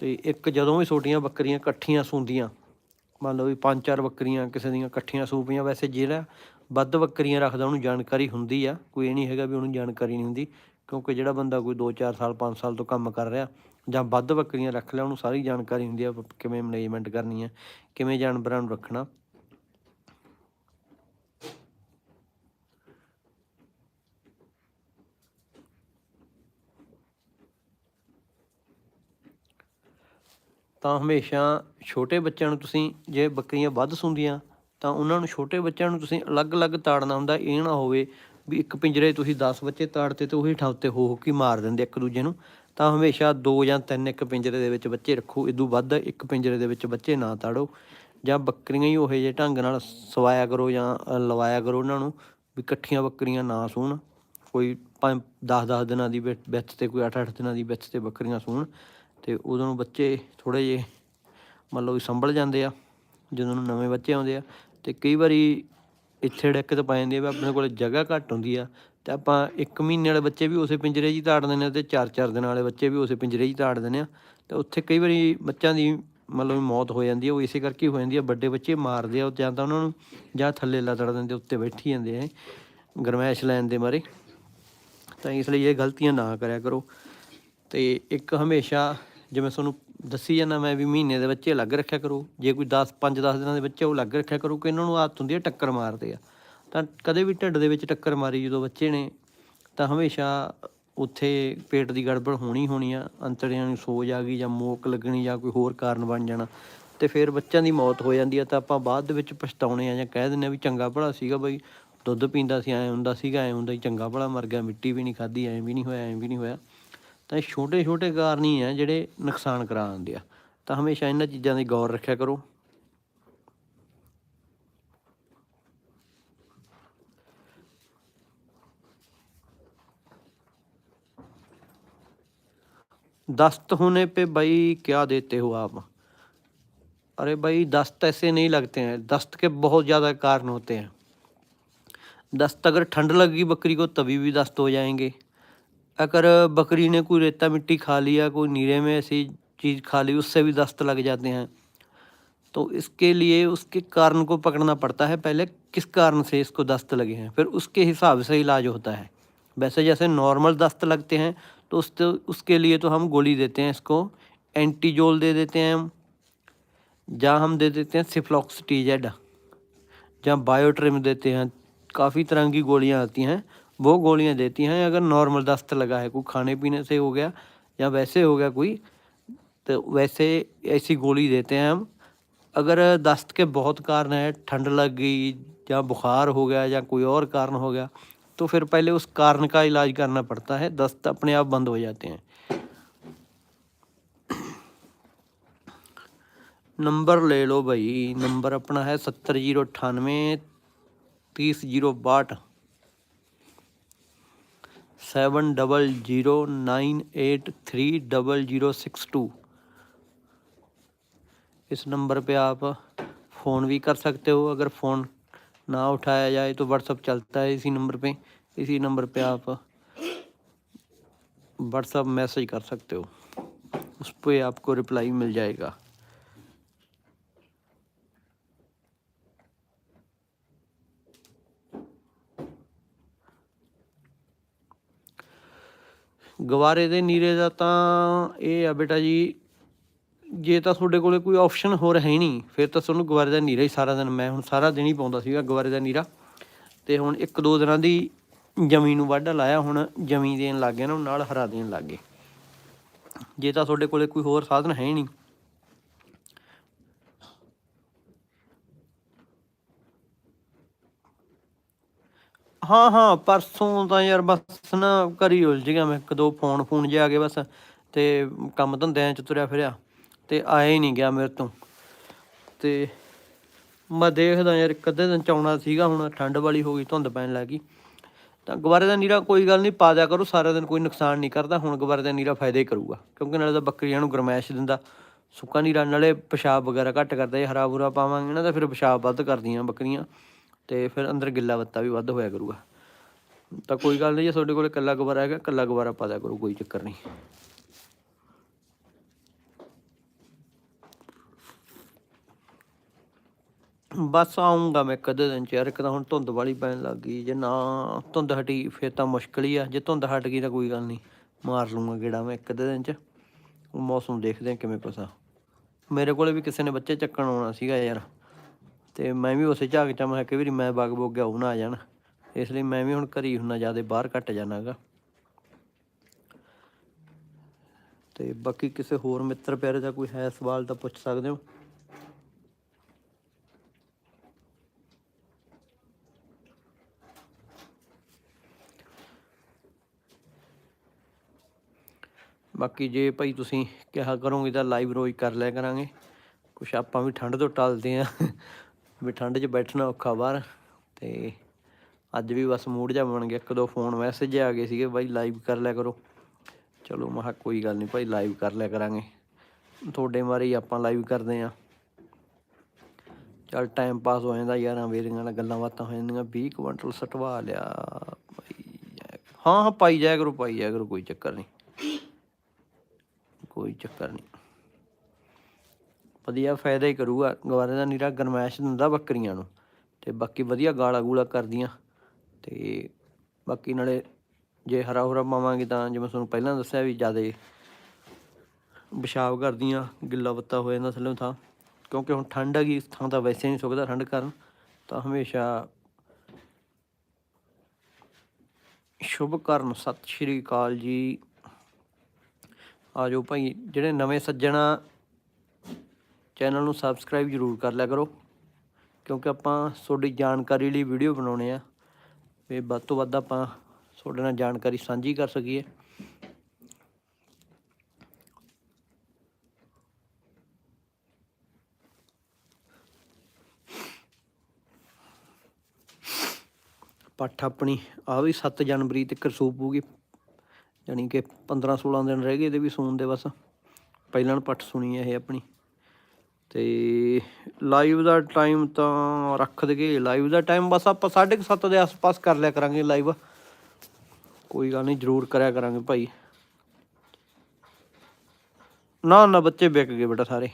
Speaker 1: ਤੇ ਇੱਕ ਜਦੋਂ ਵੀ ਛੋਟੀਆਂ ਬੱਕਰੀਆਂ ਇਕੱਠੀਆਂ ਸੂੰਦੀਆਂ, ਮੰਨ ਲਓ ਵੀ ਪੰਜ ਚਾਰ ਬੱਕਰੀਆਂ ਕਿਸੇ ਦੀਆਂ ਇਕੱਠੀਆਂ ਸੂਪੀਆਂ ਵੈਸੇ ਜਿਹੜਾ ਵੱਧ ਬੱਕਰੀਆਂ ਰੱਖਦਾ ਉਹਨੂੰ ਜਾਣਕਾਰੀ ਹੁੰਦੀ ਆ, ਕੋਈ ਇਹ ਨਹੀਂ ਹੈਗਾ ਵੀ ਉਹਨੂੰ ਜਾਣਕਾਰੀ ਨਹੀਂ ਹੁੰਦੀ, ਕਿਉਂਕਿ ਜਿਹੜਾ ਬੰਦਾ ਕੋਈ 2-4 ਸਾਲ 5 ਸਾਲ ਤੋਂ ਕੰਮ ਕਰ ਰਿਹਾ ਜਾਂ ਵੱਧ ਬੱਕਰੀਆਂ ਰੱਖ ਲਿਆ, ਉਹਨੂੰ ਸਾਰੀ ਜਾਣਕਾਰੀ ਹੁੰਦੀ ਆ ਕਿਵੇਂ ਮੈਨੇਜਮੈਂਟ ਕਰਨੀ ਹੈ ਕਿਵੇਂ ਜਾਨਵਰਾਂ ਨੂੰ ਰੱਖਣਾ। ਤਾਂ ਹਮੇਸ਼ਾ ਛੋਟੇ ਬੱਚਿਆਂ ਨੂੰ ਤੁਸੀਂ ਜੇ ਬੱਕਰੀਆਂ ਵੱਧ ਸੁੰਦੀਆਂ, ਤਾਂ ਉਹਨਾਂ ਨੂੰ ਛੋਟੇ ਬੱਚਿਆਂ ਨੂੰ ਤੁਸੀਂ ਅਲੱਗ-ਅਲੱਗ ਤਾੜਨਾ ਹੁੰਦਾ, ਇਹ ਨਾ ਹੋਵੇ ਵੀ ਇੱਕ ਪਿੰਜਰੇ ਤੁਸੀਂ 10 ਬੱਚੇ ਤਾੜਤੇ ਤੇ ਉਹੀ ਠਾਂ ਉੱਤੇ ਹੋ ਹੋ ਕੇ ਮਾਰ ਦਿੰਦੇ ਇੱਕ ਦੂਜੇ ਨੂੰ। ਤਾਂ ਹਮੇਸ਼ਾ ਦੋ ਜਾਂ ਤਿੰਨ ਇੱਕ ਪਿੰਜਰੇ ਦੇ ਵਿੱਚ ਬੱਚੇ ਰੱਖੋ ਇਦੋਂ ਵੱਧ ਇੱਕ ਪਿੰਜਰੇ ਦੇ ਵਿੱਚ ਬੱਚੇ ਨਾ ਤਾੜੋ। ਜਾਂ ਬੱਕਰੀਆਂ ਹੀ ਉਹੇ ਜਿਹੇ ਢੰਗ ਨਾਲ ਸਵਾਇਆ ਕਰੋ ਜਾਂ ਲਵਾਇਆ ਕਰੋ ਉਹਨਾਂ ਨੂੰ ਵੀ ਇਕੱਠੀਆਂ ਬੱਕਰੀਆਂ ਨਾ ਸੂਣ। ਕੋਈ 10-10 ਦਿਨਾਂ ਦੀ ਵਿੱਥ ਵਿੱਥ ਤੇ ਕੋਈ 8-8 ਦਿਨਾਂ ਦੀ ਵਿੱਥ ਤੇ ਬੱਕਰੀਆਂ ਸੂਣ। ਤੇ ਉਦੋਂ ਨੂੰ ਬੱਚੇ ਥੋੜੇ ਜਿਹੇ ਮੰਨ ਲਓ ਵੀ ਸੰਭਲ ਜਾਂਦੇ ਆ, ਜਦੋਂ ਨੂੰ ਨਵੇਂ ਬੱਚੇ ਆਉਂਦੇ ਆ ਤੇ ਕਈ ਵਾਰੀ ਇੱਥੇ ਦਿੱਕਤ ਪੈ ਜਾਂਦੀ ਆ ਵੀ ਆਪਣੇ ਕੋਲ ਜਗ੍ਹਾ ਘੱਟ ਹੁੰਦੀ ਆ ਤੇ ਆਪਾਂ 1 ਮਹੀਨੇ ਵਾਲੇ ਬੱਚੇ ਵੀ ਉਸੇ ਪਿੰਜਰੇ 'ਚ ਹੀ ਤਾੜ ਦਿੰਦੇ ਆ ਤੇ 4-4 ਦਿਨਾਂ ਵਾਲੇ ਬੱਚੇ ਵੀ ਉਸੇ ਪਿੰਜਰੇ 'ਚ ਹੀ ਤਾੜ ਦਿੰਦੇ ਆ ਤੇ ਉੱਥੇ ਕਈ ਵਾਰੀ ਬੱਚਿਆਂ ਦੀ ਮਤਲਬ ਮੌਤ ਹੋ ਜਾਂਦੀ ਆ, ਉਹ ਇਸੇ ਕਰਕੇ ਹੋ ਜਾਂਦੀ ਆ, ਵੱਡੇ ਬੱਚੇ ਮਾਰਦੇ ਆ ਉਹ ਜਾਂ ਤਾਂ ਉਹਨਾਂ ਨੂੰ ਜਾਂ ਥੱਲੇ ਲਤੜ ਦਿੰਦੇ, ਉੱਤੇ ਬੈਠੀ ਜਾਂਦੇ ਆ ਗਰਮੈਸ਼ ਲੈਣ ਦੇ ਮਾਰੇ। ਤਾਂ ਇਸ ਲਈ ਇਹ ਗਲਤੀਆਂ ਨਾ ਕਰਿਆ ਕਰੋ। ਤੇ ਇੱਕ ਹਮੇਸ਼ਾ ਜਿਵੇਂ ਤੁਹਾਨੂੰ ਦੱਸੀ ਜਾਂਦਾ ਮੈਂ ਵੀ ਮਹੀਨੇ ਦੇ ਬੱਚੇ ਅਲੱਗ ਰੱਖਿਆ ਕਰੋ। ਜੇ ਕੋਈ 10 5-10 ਦਿਨਾਂ ਦੇ ਬੱਚੇ ਉਹ ਅਲੱਗ ਰੱਖਿਆ ਕਰੋ ਕਿ ਇਹਨਾਂ ਨੂੰ ਆਦਤ ਹੁੰਦੀ ਹੈ ਟੱਕਰ ਮਾਰਦੇ ਆ। ਤਾਂ ਕਦੇ ਵੀ ਢਿੱਡ ਦੇ ਵਿੱਚ ਟੱਕਰ ਮਾਰੀ ਜਦੋਂ ਬੱਚੇ ਨੇ, ਤਾਂ ਹਮੇਸ਼ਾ ਉੱਥੇ ਪੇਟ ਦੀ ਗੜਬੜ ਹੋਣੀ ਹੋਣੀ ਆ, ਅੰਤੜੀਆਂ ਨੂੰ ਸੋਜ ਆ ਗਈ ਜਾਂ ਮੋਕ ਲੱਗਣੀ ਜਾਂ ਕੋਈ ਹੋਰ ਕਾਰਨ ਬਣ ਜਾਣਾ, ਤੇ ਫਿਰ ਬੱਚਿਆਂ ਦੀ ਮੌਤ ਹੋ ਜਾਂਦੀ ਆ, ਤਾਂ ਆਪਾਂ ਬਾਅਦ ਦੇ ਵਿੱਚ ਪਛਤਾਉਣੇ ਆ ਜਾਂ ਕਹਿ ਦਿੰਦੇ ਆ ਵੀ ਚੰਗਾ ਭਲਾ ਸੀਗਾ ਬਈ, ਦੁੱਧ ਪੀਂਦਾ ਸੀ, ਐ ਹੁੰਦਾ ਸੀਗਾ, ਐ ਹੁੰਦਾ ਸੀ, ਚੰਗਾ ਭਲਾ ਮਰ ਗਿਆ, ਮਿੱਟੀ ਵੀ ਨਹੀਂ ਖਾਧੀ, ਐ ਵੀ ਨਹੀਂ ਹੋਇਆ, ਐ ਵੀ ਨਹੀਂ ਹੋਇਆ। ਤਾਂ ਇਹ ਛੋਟੇ ਛੋਟੇ ਕਾਰਨ ਹੀ ਆ ਜਿਹੜੇ ਨੁਕਸਾਨ ਕਰਾ ਦਿੰਦੇ ਆ ਤਾਂ ਹਮੇਸ਼ਾ ਇਹਨਾਂ ਚੀਜ਼ਾਂ ਦੀ ਗੌਰ ਰੱਖਿਆ ਕਰੋ दस्त होने पे भाई क्या देते हो आप अरे भाई दस्त ऐसे नहीं लगते हैं दस्त के बहुत ज़्यादा कारण होते हैं दस्त अगर ठंड लगी बकरी को तभी भी दस्त हो जाएंगे अगर बकरी ने कोई रेता मिट्टी खा लिया कोई नीरे में ऐसी चीज़ खा ली, उससे भी दस्त लग जाते हैं। तो इसके लिए उसके कारण को पकड़ना पड़ता है पहले, किस कारण से इसको दस्त लगे हैं? फिर उसके हिसाब से इलाज होता है। वैसे जैसे नॉर्मल दस्त लगते हैं तो उस तो उसके लिए तो हम गोली देते हैं इसको, एंटीजोल दे देते हैं हम, जहाँ हम दे देते हैं सिफ्लॉक्सटीजेड, जहाँ बायोट्रिम देते हैं। काफ़ी तरह की गोलियाँ आती हैं। वो गोलियाँ देती हैं, अगर नॉर्मल दस्त लगा है, कोई खाने पीने से हो गया या वैसे हो गया कोई तो वैसे ऐसी गोली देते हैं हम। अगर दस्त के बहुत कारण है, ठंड लग गई या बुखार हो गया या कोई और कारण हो गया तो फिर पहले उस कारण का इलाज करना पड़ता है, दस्त अपने आप बंद हो जाते हैं। नंबर ले लो भाई, नंबर अपना है सत्तर ज़ीरो अठानवे तीस zero बाठ seven double zero nine eight three double zero six two. इस नंबर पे आप फ़ोन भी कर सकते हो, अगर फ़ोन ना उठाया जाए तो व्हाट्सअप चलता है इसी नंबर पे। इसी नंबर पे आप व्हाट्सअप मैसेज कर सकते हो, उस पर आपको रिप्लाई मिल जाएगा। ਗਵਾਰੇ ਦੇ ਨੀਰੇ ਦਾ ਤਾਂ ਇਹ ਆ ਬੇਟਾ ਜੀ, ਜੇ ਤਾਂ ਤੁਹਾਡੇ ਕੋਲੇ ਕੋਈ ਆਪਸ਼ਨ ਹੋਰ ਹੈ ਨਹੀਂ, ਫਿਰ ਤਾਂ ਤੁਹਾਨੂੰ ਗਵਾਰੇ ਦਾ ਨੀਰਾ ਹੀ ਸਾਰਾ ਦਿਨ, ਮੈਂ ਹੁਣ ਸਾਰਾ ਦਿਨ ਹੀ ਪਾਉਂਦਾ ਸੀਗਾ ਗਵਾਰੇ ਦਾ ਨੀਰਾ। ਤੇ ਹੁਣ ਇੱਕ ਦੋ ਦਿਨਾਂ ਦੀ ਜਮੀ ਨੂੰ ਵਾਢਾ ਲਾਇਆ, ਹੁਣ ਜਮੀ ਦੇਣ ਲੱਗ ਗਿਆ ਨਾ ਨਾਲ ਹਰਾ ਦੇਣ ਲੱਗ ਗਏ। ਜੇ ਤਾਂ ਤੁਹਾਡੇ ਕੋਲੇ ਕੋਈ ਹੋਰ ਸਾਧਨ ਹੈ ਨਹੀਂ। ਹਾਂ ਹਾਂ, ਪਰਸੋਂ ਤਾਂ ਯਾਰ ਬਸ ਨਾ ਘਰੀ ਉਲਝ ਗਿਆ ਮੈਂ, ਇੱਕ ਦੋ ਫੋਨ ਫੋਨ ਜਿਹਾ ਆ ਗਏ ਬਸ, ਤੇ ਕੰਮ ਧੰਦਿਆਂ ਚ ਤੁਰਿਆ ਫਿਰਿਆ, ਤੇ ਆਇਆ ਹੀ ਨਹੀਂ ਗਿਆ ਮੇਰੇ ਤੋਂ, ਤੇ ਮੈਂ ਦੇਖਦਾ ਯਾਰ ਇੱਕ ਅੱਧੇ ਦਿਨ ਚ ਆਉਣਾ ਸੀਗਾ ਹੁਣ, ਠੰਡ ਵਾਲੀ ਹੋ ਗਈ, ਧੁੰਦ ਪੈਣ ਲੱਗੀ ਤਾਂ ਗਵਾਰੇ ਦਾ ਨੀਰਾ ਕੋਈ ਗੱਲ ਨਹੀਂ, ਪਾ ਦਿਆ ਕਰੋ, ਸਾਰਾ ਦਿਨ ਕੋਈ ਨੁਕਸਾਨ ਨਹੀਂ ਕਰਦਾ, ਹੁਣ ਗਵਾਰੇ ਦਾ ਨੀਰਾ ਫਾਇਦਾ ਹੀ ਕਰੂਗਾ, ਕਿਉਂਕਿ ਨਾਲੇ ਤਾਂ ਬੱਕਰੀਆਂ ਨੂੰ ਗਰਮੈਸ਼ ਦਿੰਦਾ, ਸੁੱਕਾ ਨੀਰਾ ਨਾਲੇ ਪਿਸ਼ਾਬ ਵਗੈਰਾ ਘੱਟ ਕਰਦਾ ਇਹ ਹਰਾ ਬੁਰਾ ਪਾਵਾਂਗੇ ਨਾ ਤਾਂ ਫਿਰ ਪਿਸ਼ਾਬ ਵੱਧ ਕਰਦੀਆਂ ਬੱਕਰੀਆਂ ਤੇ ਫਿਰ ਅੰਦਰ ਗਿੱਲਾ ਬੱਤਾ ਵੀ ਵੱਧ ਹੋਇਆ ਕਰੂਗਾ। ਤਾਂ ਕੋਈ ਗੱਲ ਨਹੀਂ, ਜੇ ਤੁਹਾਡੇ ਕੋਲ ਇਕੱਲਾ ਗੁਬਾਰਾ ਹੈਗਾ, ਇਕੱਲਾ ਗੁਬਾਰਾ ਪਾ ਦਿਆ ਕਰੋ, ਕੋਈ ਚੱਕਰ ਨਹੀਂ। ਬਸ ਆਉਂਗਾ ਮੈਂ ਕਦੇ ਦਿਨ ਚ ਯਾਰ, ਇੱਕ ਤਾਂ ਹੁਣ ਧੁੰਦ ਵਾਲੀ ਪੈਣ ਲੱਗ ਗਈ, ਜੇ ਨਾ ਧੁੰਦ ਹਟੀ ਫਿਰ ਤਾਂ ਮੁਸ਼ਕਲ ਹੀ ਆ। ਜੇ ਧੁੰਦ ਹਟ ਗਈ ਤਾਂ ਕੋਈ ਗੱਲ ਨਹੀਂ, ਮਾਰ ਲੂੰਗਾ ਗੇੜਾ ਮੈਂ ਇੱਕ ਅੱਧੇ ਦਿਨ ਚ। ਮੌਸਮ ਦੇਖਦੇ ਆ ਕਿਵੇਂ ਪਸਾ। ਮੇਰੇ ਕੋਲੇ ਵੀ ਕਿਸੇ ਨੇ ਬੱਚੇ ਚੱਕਣ ਆਉਣਾ ਸੀਗਾ ਯਾਰ। ਤੇ ਮੈਂ ਵੀ ਉਸੇ ਝਾਕ ਚ ਮੈਂ ਕਈ ਵੀ ਮੈਂ ਬਾਗ ਬੋਗ ਗਿਆ ਉਹ ਨਾ ਆ ਜਾਣ। ਇਸ ਲਈ ਮੈਂ ਵੀ ਹੁਣ ਘਰੀ ਹੁੰਨਾ, ਜ਼ਿਆਦਾ ਬਾਹਰ ਘੱਟ ਜਾਣਾਗਾ। ਤੇ ਬਾਕੀ ਕਿਸੇ ਹੋਰ ਮਿੱਤਰ ਪਿਆਰੇ ਦਾ ਕੋਈ ਹੈ ਸਵਾਲ ਤਾਂ ਪੁੱਛ ਸਕਦੇ ਹੋ? ਬਾਕੀ ਜੇ ਭਾਈ ਤੁਸੀਂ ਕਿਹਾ ਕਰੋਗੇ ਤਾਂ ਲਾਈਵ ਰੋਜ਼ ਕਰ ਲਿਆ ਕਰਾਂਗੇ। ਕੁਛ ਆਪਾਂ ਵੀ ਠੰਡ ਤੋਂ ਟਲਦੇ ਆ। ਵੀ ਠੰਡ 'ਚ ਬੈਠਣਾ ਔਖਾ ਬਾਹਰ ਤੇ ਅੱਜ ਵੀ ਬਸ ਮੂਡ ਜਾ ਬਣ ਗਿਆ। ਇੱਕ ਦੋ ਫੋਨ ਮੈਸੇਜ ਆ ਗਏ ਸੀਗੇ, ਬਾਈ ਲਾਈਵ ਕਰ ਲਿਆ ਕਰੋ। ਚਲੋ ਮੈਂ ਕਿਹਾ ਕੋਈ ਗੱਲ ਨਹੀਂ ਭਾਈ ਲਾਈਵ ਕਰ ਲਿਆ ਕਰਾਂਗੇ। ਤੁਹਾਡੇ ਬਾਰੇ ਹੀ ਆਪਾਂ ਲਾਈਵ ਕਰਦੇ ਆ ਚਲ ਟਾਈਮ ਪਾਸ ਹੋ ਜਾਂਦਾ, ਯਾਰਾਂ ਵੇਰੀਆਂ ਨਾਲ ਗੱਲਾਂ ਬਾਤਾਂ ਹੋ ਜਾਂਦੀਆਂ। 20 ਕੁਇੰਟਲ ਸਟਵਾ ਲਿਆ ਭਾਈ ਜਾਇਆ- ਹਾਂ ਹਾਂ, ਪਾਈ ਜਾਇਆ ਕਰੋ, ਪਾਈ ਜਾਇਆ ਕਰੋ, ਕੋਈ ਚੱਕਰ ਨਹੀਂ ਕੋਈ ਚੱਕਰ ਨਹੀਂ ਵਧੀਆ ਫਾਇਦਾ ਹੀ ਕਰੂਗਾ। ਗਵਾਰੇ ਦਾ ਨੀਰਾ ਗਰਮੈਸ਼ ਦਿੰਦਾ ਬੱਕਰੀਆਂ ਨੂੰ। ਤੇ ਬਾਕੀ ਵਧੀਆ ਗਾਲਾ ਗੂਲਾ ਕਰਦੀਆਂ। ਤੇ ਬਾਕੀ ਨਾਲੇ ਜੇ ਹਰਾ ਹੁਰਾ ਪਾਵਾਂਗੇ ਤਾਂ ਜਿਵੇਂ ਤੁਹਾਨੂੰ ਪਹਿਲਾਂ ਦੱਸਿਆ ਵੀ ਜਿਆਦੇ ਪਿਸ਼ਾਬ ਕਰਦੀਆਂ, ਗਿੱਲਾ ਬੱਤਾ ਹੋ ਜਾਂਦਾ ਥੱਲੇ ਥਾਂ। ਕਿਉਂਕਿ ਹੁਣ ਠੰਡ ਹੈਗੀ ਇਸ ਥਾਂ ਤਾਂ ਵੈਸੇ ਨਹੀਂ ਸੁੱਕਦਾ ਠੰਡ ਕਾਰਨ। ਤਾਂ ਹਮੇਸ਼ਾ ਸ਼ੁਭ ਕਰਨ। ਸਤਿ ਸ਼੍ਰੀ ਅਕਾਲ ਜੀ। ਆਜੋ ਭਾਈ, ਜਿਹੜੇ ਨਵੇਂ ਸੱਜਣਾ ਚੈਨਲ ਨੂੰ ਸਬਸਕ੍ਰਾਈਬ ਜ਼ਰੂਰ ਕਰ ਲਿਆ ਕਰੋ, ਕਿਉਂਕਿ ਆਪਾਂ ਤੁਹਾਡੀ ਜਾਣਕਾਰੀ ਲਈ ਵੀਡੀਓ ਬਣਾਉਣੇ ਆ। ਵੀ ਵੱਧ ਤੋਂ ਵੱਧ ਆਪਾਂ ਤੁਹਾਡੇ ਨਾਲ ਜਾਣਕਾਰੀ ਸਾਂਝੀ ਕਰ ਸਕੀਏ। ਪੱਠ ਆਪਣੀ ਆ ਵੀ 7 ਜਨਵਰੀ ਤੱਕ ਸੂਪੂਗੀ ਯਾਨੀ ਕਿ 15 16 ਦਿਨ ਰਹਿ ਗਏ, ਇਹਦੇ ਵੀ ਸੂਣ ਦੇ ਬਸ। ਪਹਿਲਾਂ ਪੱਠ ਸੁਣੀ ਹੈ ਇਹ ਆਪਣੀ। ਤੇ ਲਾਈਵ ਦਾ ਟਾਈਮ ਤਾਂ ਰੱਖ ਦਗੇ ਲਾਈਵ ਦਾ ਟਾਈਮ ਬਸ ਆਪਾਂ 7:30 ਦੇ ਆਸ-ਪਾਸ ਕਰ ਲਿਆ ਕਰਾਂਗੇ ਲਾਈਵ ਕੋਈ ਗੱਲ ਨਹੀਂ, ਜਰੂਰ ਕਰਿਆ ਕਰਾਂਗੇ ਭਾਈ। ਨਾ ਨਾ, ਬੱਚੇ ਵਿਕ ਗਏ ਬੇਟਾ ਸਾਰੇ।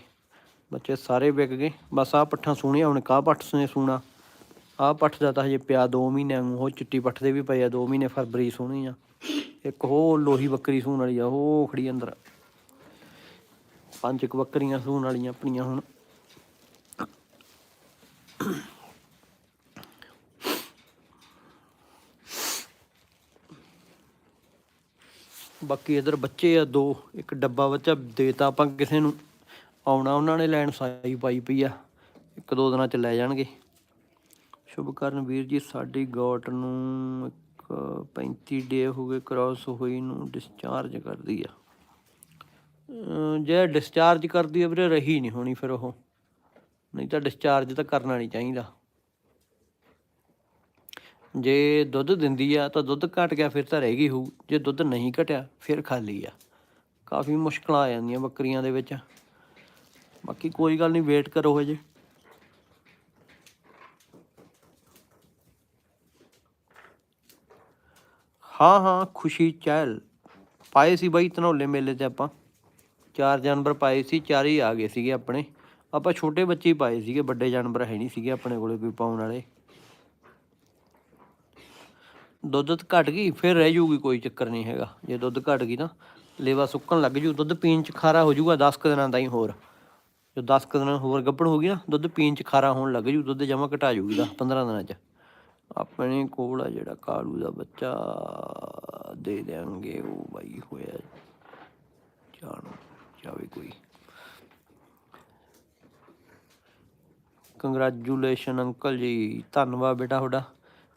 Speaker 1: ਬੱਚੇ ਸਾਰੇ ਵਿਕ ਗਏ। ਬਸ ਆ ਪੱਠਾਂ ਸੂਣੀਆਂ ਹੁਣ ਕਾਹ ਪੱਠ ਨੇ ਸੂਣਾ? ਆ ਪੱਠ ਦਾ ਤਾਂ ਹਜੇ ਪਿਆ 2 ਮਹੀਨਿਆਂ ਨੂੰ। ਉਹ ਚਿੱਟੀ ਪੱਠ ਦੇ ਵੀ ਪਏ ਆ 2 ਮਹੀਨੇ ਫਰਵਰੀ ਸੋਹਣੀ ਆ। ਇੱਕ ਉਹ ਲੋਹੀ ਬੱਕਰੀ ਸੂਣ ਵਾਲੀ ਆ, ਉਹ ਖੜੀ ਅੰਦਰ। ਪੰਜ ਕੁ ਬੱਕਰੀਆਂ ਸੂਣ ਵਾਲੀਆਂ ਆਪਣੀਆਂ ਹੁਣ। ਬਾਕੀ ਇਧਰ ਬੱਚੇ ਆ ਦੋ, ਇੱਕ ਡੱਬਾ ਬੱਚਾ ਦੇਤਾ ਆਪਾਂ ਕਿਸੇ ਨੂੰ। ਆਉਣਾ ਉਹਨਾਂ ਨੇ ਲੈਣ, ਸਾਈ ਪਾਈ ਪਈ ਆ। ਇੱਕ ਦੋ ਦਿਨਾਂ ਚ ਲੈ ਜਾਣਗੇ। ਸ਼ੁਭਕਰਨ ਵੀਰ ਜੀ, ਸਾਡੀ ਗੋਟ ਨੂੰ ਇੱਕ 35 ਡੇ ਹੋ ਗਏ ਕ੍ਰਾਸ ਹੋਈ ਨੂੰ ਡਿਸਚਾਰਜ ਕਰਦੀ ਆ। ਜੇ ਡਿਸਚਾਰਜ ਕਰਦੀ ਹੈ ਵੀਰੇ, ਰਹੀ ਨਹੀਂ ਹੋਣੀ ਫਿਰ ਉਹ। ਨਹੀਂ ਤਾਂ ਡਿਸਚਾਰਜ ਤਾਂ ਕਰਨਾ ਨਹੀਂ ਚਾਹੀਦਾ। ਜੇ ਦੁੱਧ ਦਿੰਦੀ ਆ ਤਾਂ ਦੁੱਧ ਘਟ ਗਿਆ, ਫਿਰ ਤਾਂ ਰਹਿ ਗਈ ਹੋਊ। ਜੇ ਦੁੱਧ ਨਹੀਂ ਘਟਿਆ, ਫਿਰ ਖਾਲੀ ਆ। ਕਾਫੀ ਮੁਸ਼ਕਲਾਂ ਆ ਜਾਂਦੀਆਂ ਬੱਕਰੀਆਂ ਦੇ ਵਿੱਚ। ਬਾਕੀ ਕੋਈ ਗੱਲ ਨਹੀਂ ਵੇਟ ਕਰੋ ਹਜੇ। ਹਾਂ ਹਾਂ, ਖੁਸ਼ੀ ਚਹਿਲ। ਪਾਏ ਸੀ ਬਾਈ, ਧਨੌਲੇ ਮੇਲੇ ਤੇ ਆਪਾਂ। ਚਾਰ ਜਾਨਵਰ ਪਾਏ ਸੀ, ਚਾਰ ਹੀ ਆ ਗਏ ਸੀਗੇ ਆਪਣੇ। ਆਪਾਂ ਛੋਟੇ ਬੱਚੇ ਹੀ ਪਾਏ ਸੀਗੇ, ਵੱਡੇ ਜਾਨਵਰ ਹੈ ਨਹੀਂ ਸੀਗੇ ਆਪਣੇ ਕੋਲੇ ਕੋਈ ਪਾਉਣ ਵਾਲੇ। ਦੁੱਧ ਤਾਂ ਘਟ ਗਈ, ਫਿਰ ਰਹਿ ਜੂਗੀ, ਕੋਈ ਚੱਕਰ ਨਹੀਂ ਹੈਗਾ। ਜੇ ਦੁੱਧ ਘਟ ਗਈ ਨਾ, ਲੇਵਾ ਸੁੱਕਣ ਲੱਗ ਜੂ। ਦੁੱਧ ਪੀਣ ਚ ਖਾਰਾ ਹੋ ਜਾਊਗਾ 10 ਕੁ ਦਿਨਾਂ ਦਾ ਹੀ ਹੋਰ। ਜੋ 10 ਕੁ ਦਿਨਾਂ ਹੋਰ ਗੱਭਣ ਹੋ ਗਈ ਨਾ, ਦੁੱਧ ਪੀਣ ਚ ਖਾਰਾ ਹੋਣ ਲੱਗ ਜੂ, ਦੁੱਧ ਜਮਾ ਘਟਾ ਜੂਗੀ 10 15 ਦਿਨਾਂ ਚ। ਆਪਣੇ ਕੋਲ ਆ ਜਿਹੜਾ ਕਾਲੂ ਦਾ ਬੱਚਾ, ਦੇ ਦੇਾਂਗੇ ਉਹ ਬਾਈ ਹੋਇਆ ਜਾਣ ਜਾਵੇ ਕੋਈ ਕੰਗ੍ਰੈਚੁਲੇਸ਼ਨ ਅੰਕਲ ਜੀ। ਧੰਨਵਾਦ ਬੇਟਾ ਤੁਹਾਡਾ।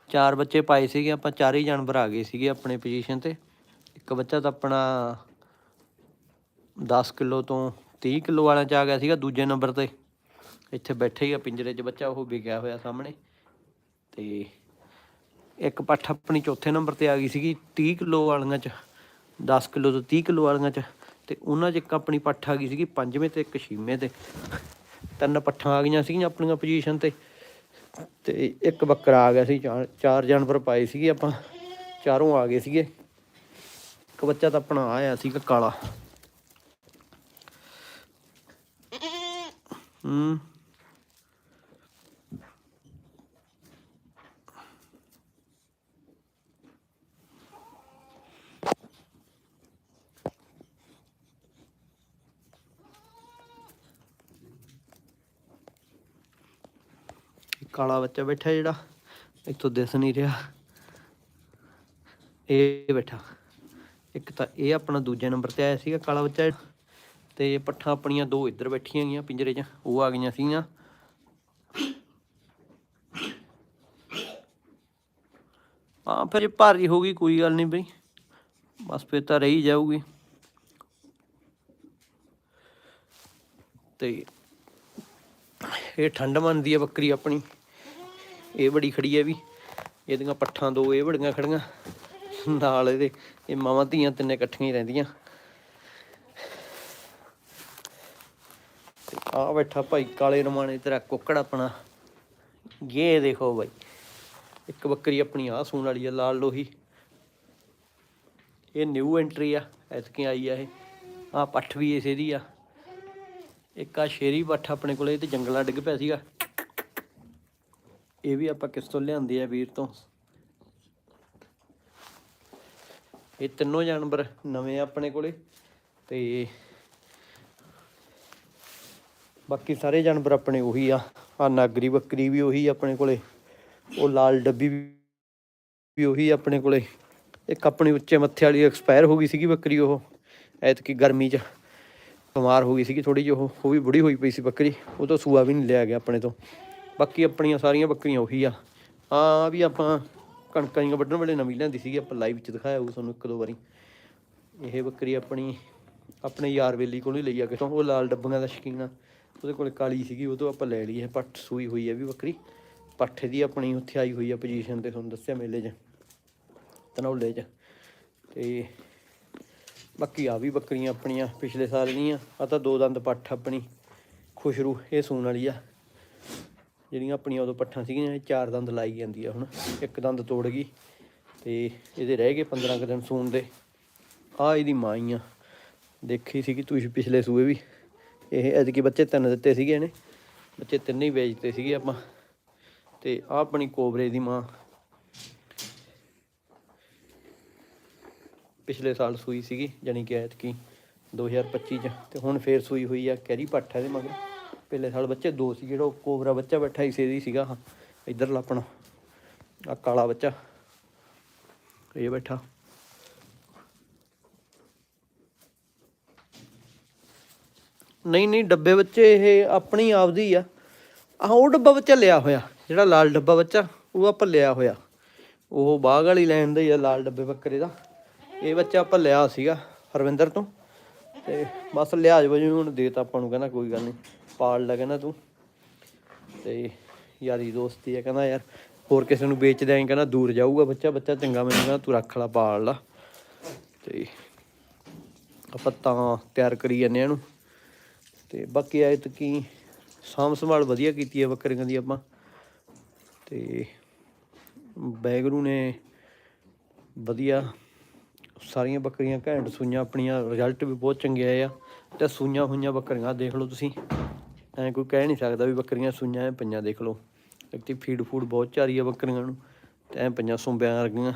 Speaker 1: ਚਾਰ ਬੱਚੇ ਪਾਏ ਸੀਗੇ, ਆਪਾਂ ਚਾਰੇ ਹੀ ਜਾਨਵਰ ਆ ਗਏ ਸੀਗੇ ਆਪਣੇ ਪੋਜੀਸ਼ਨ ਤੇ। ਇੱਕ ਬੱਚਾ ਤਾਂ ਆਪਣਾ 10 ਕਿਲੋ ਤੋਂ 30 ਕਿਲੋ ਵਾਲਿਆਂ ਚ ਆ ਗਿਆ ਸੀਗਾ ਦੂਜੇ ਨੰਬਰ ਤੇ। ਇੱਥੇ ਬੈਠੇ ਹੀ ਆ ਪਿੰਜਰੇ 'ਚ ਬੱਚਾ, ਉਹ ਵਿਕਿਆ ਹੋਇਆ ਸਾਹਮਣੇ। ਤੇ ਇੱਕ ਪੱਠ ਆਪਣੀ ਚੌਥੇ ਨੰਬਰ ਤੇ ਆ ਗਈ ਸੀਗੀ 30 ਕਿਲੋ ਵਾਲੀਆਂ ਚ 10 ਕਿਲੋ ਤੋਂ 30 ਕਿਲੋ ਵਾਲੀਆਂ ਚ। ਤੇ ਉਹਨਾਂ 'ਚ ਇੱਕ ਆਪਣੀ ਪੱਠ ਆ ਗਈ ਸੀਗੀ ਪੰਜਵੇਂ ਤੇ ਇੱਕ ਛੇਵੇਂ ਤੇ। ਤਿੰਨ ਪੱਠਾਂ ਆ ਗਈਆਂ ਸੀਗੀਆਂ ਆਪਣੀਆਂ ਪੋਜੀਸ਼ਨ ਤੇ। ਤੇ ਇੱਕ ਬੱਕਰਾ ਆ ਗਿਆ ਸੀ, ਚਾਰ ਚਾਰ ਜਾਨਵਰ ਪਾਏ ਸੀਗੇ ਆਪਾਂ। ਚਾਰੋਂ ਆ ਗਏ ਸੀਗੇ। ਇੱਕ ਬੱਚਾ ਤਾਂ ਆਪਣਾ ਆਇਆ ਸੀਗਾ ਕਾਲਾ। ਹੂੰ। ਕਾਲਾ ਬੱਚਾ ਬੈਠਾ ਜਿਹੜਾ, ਇੱਥੋਂ ਦਿਸ ਨਹੀਂ ਰਿਹਾ। ਇਹ ਬੈਠਾ। ਇੱਕ ਤਾਂ ਇਹ ਆਪਣਾ ਦੂਜੇ ਨੰਬਰ ਤੇ ਆਇਆ ਸੀਗਾ ਕਾਲਾ ਬੱਚਾ। ਤੇ ਪੱਠਾਂ ਆਪਣੀਆਂ ਦੋ ਇੱਧਰ ਬੈਠੀਆਂ ਗਈਆਂ, ਪਿੰਜਰੇ 'ਚ। ਉਹ ਆ ਗਈਆਂ ਸੀਗੀਆਂ। ਹਾਂ, ਫਿਰ ਭਾਰੀ ਹੋ ਗਈ, ਕੋਈ ਗੱਲ ਨਹੀਂ ਬਈ। ਬਸ ਫਿਰ ਤਾਂ ਰਹੀ ਜਾਊਗੀ। ਤੇ ਇਹ ਠੰਡ ਮੰਨਦੀ ਹੈ ਬੱਕਰੀ ਆਪਣੀ। ਇਹ ਬੜੀ ਖੜੀ ਹੈ ਵੀ। ਇਹਦੀਆਂ ਪੱਠਾਂ ਦੋ, ਇਹ ਬੜੀਆਂ ਖੜੀਆਂ। ਨਾਲ ਇਹਦੇ, ਇਹ ਮਾਵਾਂ ਧੀਆਂ ਤਿੰਨੇ ਇਕੱਠੀਆਂ ਹੀ ਰਹਿੰਦੀਆਂ। ਤੇ ਆ ਬੈਠਾ ਭਾਈ ਕਾਲੇ ਰਮਾਣੇ ਤੇਰਾ ਕੁੱਕੜ ਆਪਣਾ। ਇਹ ਦੇਖੋ ਭਾਈ ਇੱਕ ਬੱਕਰੀ ਆਪਣੀ ਆ ਸੂਣ ਵਾਲੀ ਆ, ਲਾਲ ਲੋਹੀ। ਇਹ ਨਿਊ ਐਂਟਰੀ ਆ, ਐਤਕੀ ਆਈ ਆ ਇਹ। ਆ ਪੱਠ ਵੀ ਇਸੇ ਦੀ ਆ। ਇੱਕ ਆ ਸ਼ੇਰੀ ਪੱਠ ਆਪਣੇ ਕੋਲੇ, ਇਹ ਤੇ ਜੰਗਲਾਂ ਡਿੱਗ ਪਿਆ ਸੀਗਾ। ਇਹ ਵੀ ਆਪਾਂ ਕਿਸ ਤੋਂ ਲਿਆਂਦੇ ਆ ਵੀਰ ਤੋਂ? ਇਹ ਤਿੰਨੋਂ ਜਾਨਵਰ ਨਵੇਂ ਆ ਆਪਣੇ ਕੋਲੇ ਤੇ ਬਾਕੀ ਸਾਰੇ ਜਾਨਵਰ ਆਪਣੇ ਉਹੀ ਆ। ਆ ਨਾਗਰੀ ਬੱਕਰੀ ਵੀ ਉਹੀ ਆਪਣੇ ਕੋਲੇ, ਉਹ ਲਾਲ ਡੱਬੀ ਵੀ ਵੀ ਉਹੀ ਆਪਣੇ ਕੋਲੇ। ਇੱਕ ਆਪਣੀ ਉੱਚੇ ਮੱਥੇ ਵਾਲੀ ਐਕਸਪਾਇਰ ਹੋ ਗਈ ਸੀਗੀ ਬੱਕਰੀ ਉਹ, ਐਤਕੀ ਗਰਮੀ 'ਚ ਬਿਮਾਰ ਹੋ ਗਈ ਸੀਗੀ ਥੋੜੀ ਜਿਹੀ ਉਹ ਉਹ ਵੀ ਬੁੜੀ ਹੋਈ ਪਈ ਸੀ ਬੱਕਰੀ, ਉਹ ਤੋਂ ਸੂਆ ਵੀ ਨਹੀਂ ਲਿਆ ਗਿਆ ਆਪਣੇ ਤੋਂ। ਬਾਕੀ ਆਪਣੀਆਂ ਸਾਰੀਆਂ ਬੱਕਰੀਆਂ ਉਹੀ ਆ। ਆ ਵੀ ਆਪਾਂ ਕਣਕਾਂ ਦੀਆਂ ਵੱਢਣ ਵੇਲੇ ਨਵੀਂ ਲਿਆਂਦੀ ਸੀਗੀ, ਆਪਾਂ ਲਾਈਵ 'ਚ ਦਿਖਾਇਆ ਉਹ ਤੁਹਾਨੂੰ ਇੱਕ ਦੋ ਵਾਰੀ। ਇਹ ਬੱਕਰੀ ਆਪਣੀ, ਆਪਣੇ ਯਾਰ ਵੇਲੀ ਕੋਲੋਂ ਹੀ ਲਈ ਆ ਕਿਤੋਂ, ਉਹ ਲਾਲ ਡੱਬੀਆਂ ਦਾ ਸ਼ੌਕੀਨ ਆ। ਉਹਦੇ ਕੋਲ ਕਾਲੀ ਸੀਗੀ, ਉਹ ਤੋਂ ਆਪਾਂ ਲੈ ਲਈ ਇਹ ਪੱਠ ਸੂਈ ਹੋਈ ਹੈ ਵੀ ਬੱਕਰੀ। ਪੱਠ ਦੀ ਆਪਣੀ ਉੱਥੇ ਆਈ ਹੋਈ ਆ ਪੋਜੀਸ਼ਨ ਤੇ, ਤੁਹਾਨੂੰ ਦੱਸਿਆ ਮੇਲੇ 'ਚ ਧਨੌਲੇ 'ਚ। ਤੇ ਬਾਕੀ ਆ ਵੀ ਬੱਕਰੀਆਂ ਆਪਣੀਆਂ ਪਿਛਲੇ ਸਾਲ ਦੀਆਂ ਆ ਤਾਂ ਦੋ ਦੰਦ ਪੱਠ ਆਪਣੀ ਖੁਸ਼ਰੂ ਇਹ ਸੂਣ ਵਾਲੀ ਆ। ਜਿਹੜੀਆਂ ਆਪਣੀਆਂ ਉਦੋਂ ਪੱਠਾਂ ਸੀਗੀਆਂ, ਇਹ ਚਾਰ ਦੰਦ ਲਾਈ ਜਾਂਦੀ ਆ ਹੁਣ। ਇੱਕ ਦੰਦ ਤੋੜ ਗਈ ਤੇ ਇਹਦੇ ਰਹਿ ਗਏ 15 ਕੁ ਦਿਨ ਸੂਣ ਦੇ। ਆ ਇਹਦੀ ਮਾਂ ਹੀ ਆ। ਦੇਖੀ ਸੀਗੀ ਤੁਸੀਂ ਪਿਛਲੇ ਸੂਏ ਵੀ। ਇਹ ਐਤਕੀ ਬੱਚੇ ਤਿੰਨ ਦਿੱਤੇ ਸੀਗੇ ਇਹਨੇ। ਬੱਚੇ ਤਿੰਨੇ ਹੀ ਵੇਚਤੇ ਸੀਗੇ ਆਪਾਂ। ਤੇ ਆ ਆਪਣੀ ਕੋਬਰੇ ਦੀ ਮਾਂ। ਪਿਛਲੇ ਸਾਲ ਸੂਈ ਸੀਗੀ, ਜਾਣੀ ਕਿ ਐਤਕੀ 2025 ਚ। ਤੇ ਹੁਣ ਫੇਰ ਸੂਈ ਹੋਈ ਆ, ਕੈਰੀ ਪੱਠ ਆ ਇਹਦੇ ਮਗਰ। ਪਿਛਲੇ ਸਾਲ ਬੱਚੇ ਦੋ ਸੀ, ਜਿਹੜਾ ਉਹ ਕੋਬਰਾ ਬੱਚਾ ਬੈਠਾ ਇਸੇ ਦੀ ਸੀਗਾ ਆਹ ਇੱਧਰ ਲਾਪਣਾ ਆ ਕਾਲਾ ਬੱਚਾ, ਇਹ ਬੈਠਾ। ਨਹੀਂ ਨਹੀਂ, ਡੱਬੇ ਬੱਚੇ ਇਹ ਆਪਣੀ ਆਪਦੀ ਆ। ਆਹ ਉਹ ਡੱਬਾ ਬੱਚਾ ਲਿਆ ਹੋਇਆ, ਜਿਹੜਾ ਲਾਲ ਡੱਬਾ ਬੱਚਾ, ਉਹ ਆਪਾਂ ਲਿਆ ਹੋਇਆ। ਉਹ ਬਾਗ ਵਾਲੀ ਲੈਣ ਦਾ ਹੀ ਆ, ਲਾਲ ਡੱਬੇ ਬੱਕਰੇ ਦਾ। ਇਹ ਬੱਚਾ ਆਪਾਂ ਲਿਆ ਸੀਗਾ ਹਰਵਿੰਦਰ ਤੋਂ। ਤੇ ਬਸ ਲਿਆਜ ਵਜੋਂ ਹੁਣ ਦੇਤਾ ਆਪਾਂ ਨੂੰ, ਕਹਿੰਦਾ ਕੋਈ ਗੱਲ ਨਹੀਂ। ਪਾਲ ਲੈ ਕਹਿੰਦਾ ਤੂੰ। ਤੇ ਯਾਰੀ ਦੋਸਤੀ ਆ, ਕਹਿੰਦਾ ਯਾਰ ਹੋਰ ਕਿਸੇ ਨੂੰ ਵੇਚ ਦਿਆਂ ਕਹਿੰਦਾ ਦੂਰ ਜਾਊਗਾ ਬੱਚਾ ਬੱਚਾ ਚੰਗਾ ਮੈਨੂੰ ਕਹਿੰਦਾ ਤੂੰ ਰੱਖ ਲੈ, ਪਾਲ ਲਾ। ਤੇ ਆਪਾਂ ਤਾਂ ਤਿਆਰ ਕਰੀ ਜਾਂਦੇ ਆ ਇਹਨੂੰ। ਤੇ ਬਾਕੀ ਐਤ ਕੀ, ਸਾਂਭ ਸੰਭਾਲ ਵਧੀਆ ਕੀਤੀ ਹੈ ਬੱਕਰੀਆਂ ਦੀ ਆਪਾਂ। ਤੇ ਬੈਗਰੂ ਨੇ ਵਧੀਆ ਸਾਰੀਆਂ ਬੱਕਰੀਆਂ ਘੈਂਟ ਸੂਈਆਂ, ਆਪਣੀਆਂ ਰਿਜ਼ਲਟ ਵੀ ਬਹੁਤ ਚੰਗੇ ਆਏ ਆ। ਤੇ ਸੂਈਆਂ ਹੋਈਆਂ ਬੱਕਰੀਆਂ ਦੇਖ ਲਓ ਤੁਸੀਂ। ਐ ਕੋਈ ਕਹਿ ਨਹੀਂ ਸਕਦਾ ਵੀ ਬੱਕਰੀਆਂ ਸੂਈਆਂ ਐ ਪਈਆਂ, ਦੇਖ ਲਓ। ਇੱਕ ਫੀਡ ਫੂਡ ਬਹੁਤ ਚਾਰੀ ਆ ਬੱਕਰੀਆਂ ਨੂੰ, ਤੇ ਐ ਪਈਆਂ ਸੁੰਬਿਆਂ ਵਰਗੀਆਂ,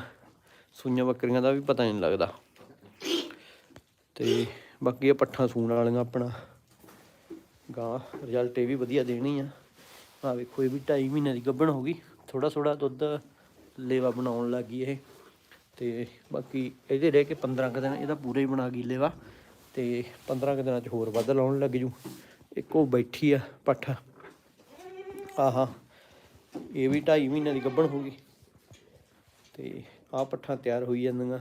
Speaker 1: ਸੂਈਆਂ ਬੱਕਰੀਆਂ ਦਾ ਵੀ ਪਤਾ ਨਹੀਂ ਲੱਗਦਾ। ਤੇ ਬਾਕੀ ਇਹ ਪੱਠਾਂ ਸੂਣ ਵਾਲੀਆਂ ਆਪਣਾ, ਗਾਂ ਰਿਜ਼ਲਟ ਇਹ ਵੀ ਵਧੀਆ ਦੇਣੀ ਆ। ਆ ਵੇਖੋ, ਇਹ ਵੀ 2.5 ਮਹੀਨੇ ਦੀ ਗੱਭਣ ਹੋ ਗਈ। ਥੋੜਾ ਥੋੜਾ ਦੁੱਧ ਲੇਵਾ ਬਣਾਉਣ ਲੱਗੀ ਇਹ। ਤੇ ਬਾਕੀ ਇਹਦੇ ਰਹਿ ਕੇ 15 ਕੁ ਦਿਨ, ਇਹਦਾ ਪੂਰਾ ਹੀ ਬਣਾ ਗਈ ਲੇਵਾ। ਤੇ 15 ਕੁ ਦਿਨਾਂ ਚ ਹੋਰ ਵੱਧ ਲਾਉਣ ਲੱਗ ਜੂ। ਇੱਕ ਉਹ ਬੈਠੀ ਆ ਪੱਠ। ਆਹਾ, ਇਹ ਵੀ 2.5 ਮਹੀਨਿਆਂ ਦੀ ਗੱਭਣ ਹੋ ਗਈ। ਤੇ ਆਹ ਪੱਠਾਂ ਤਿਆਰ ਹੋਈ ਜਾਂਦੀਆਂ।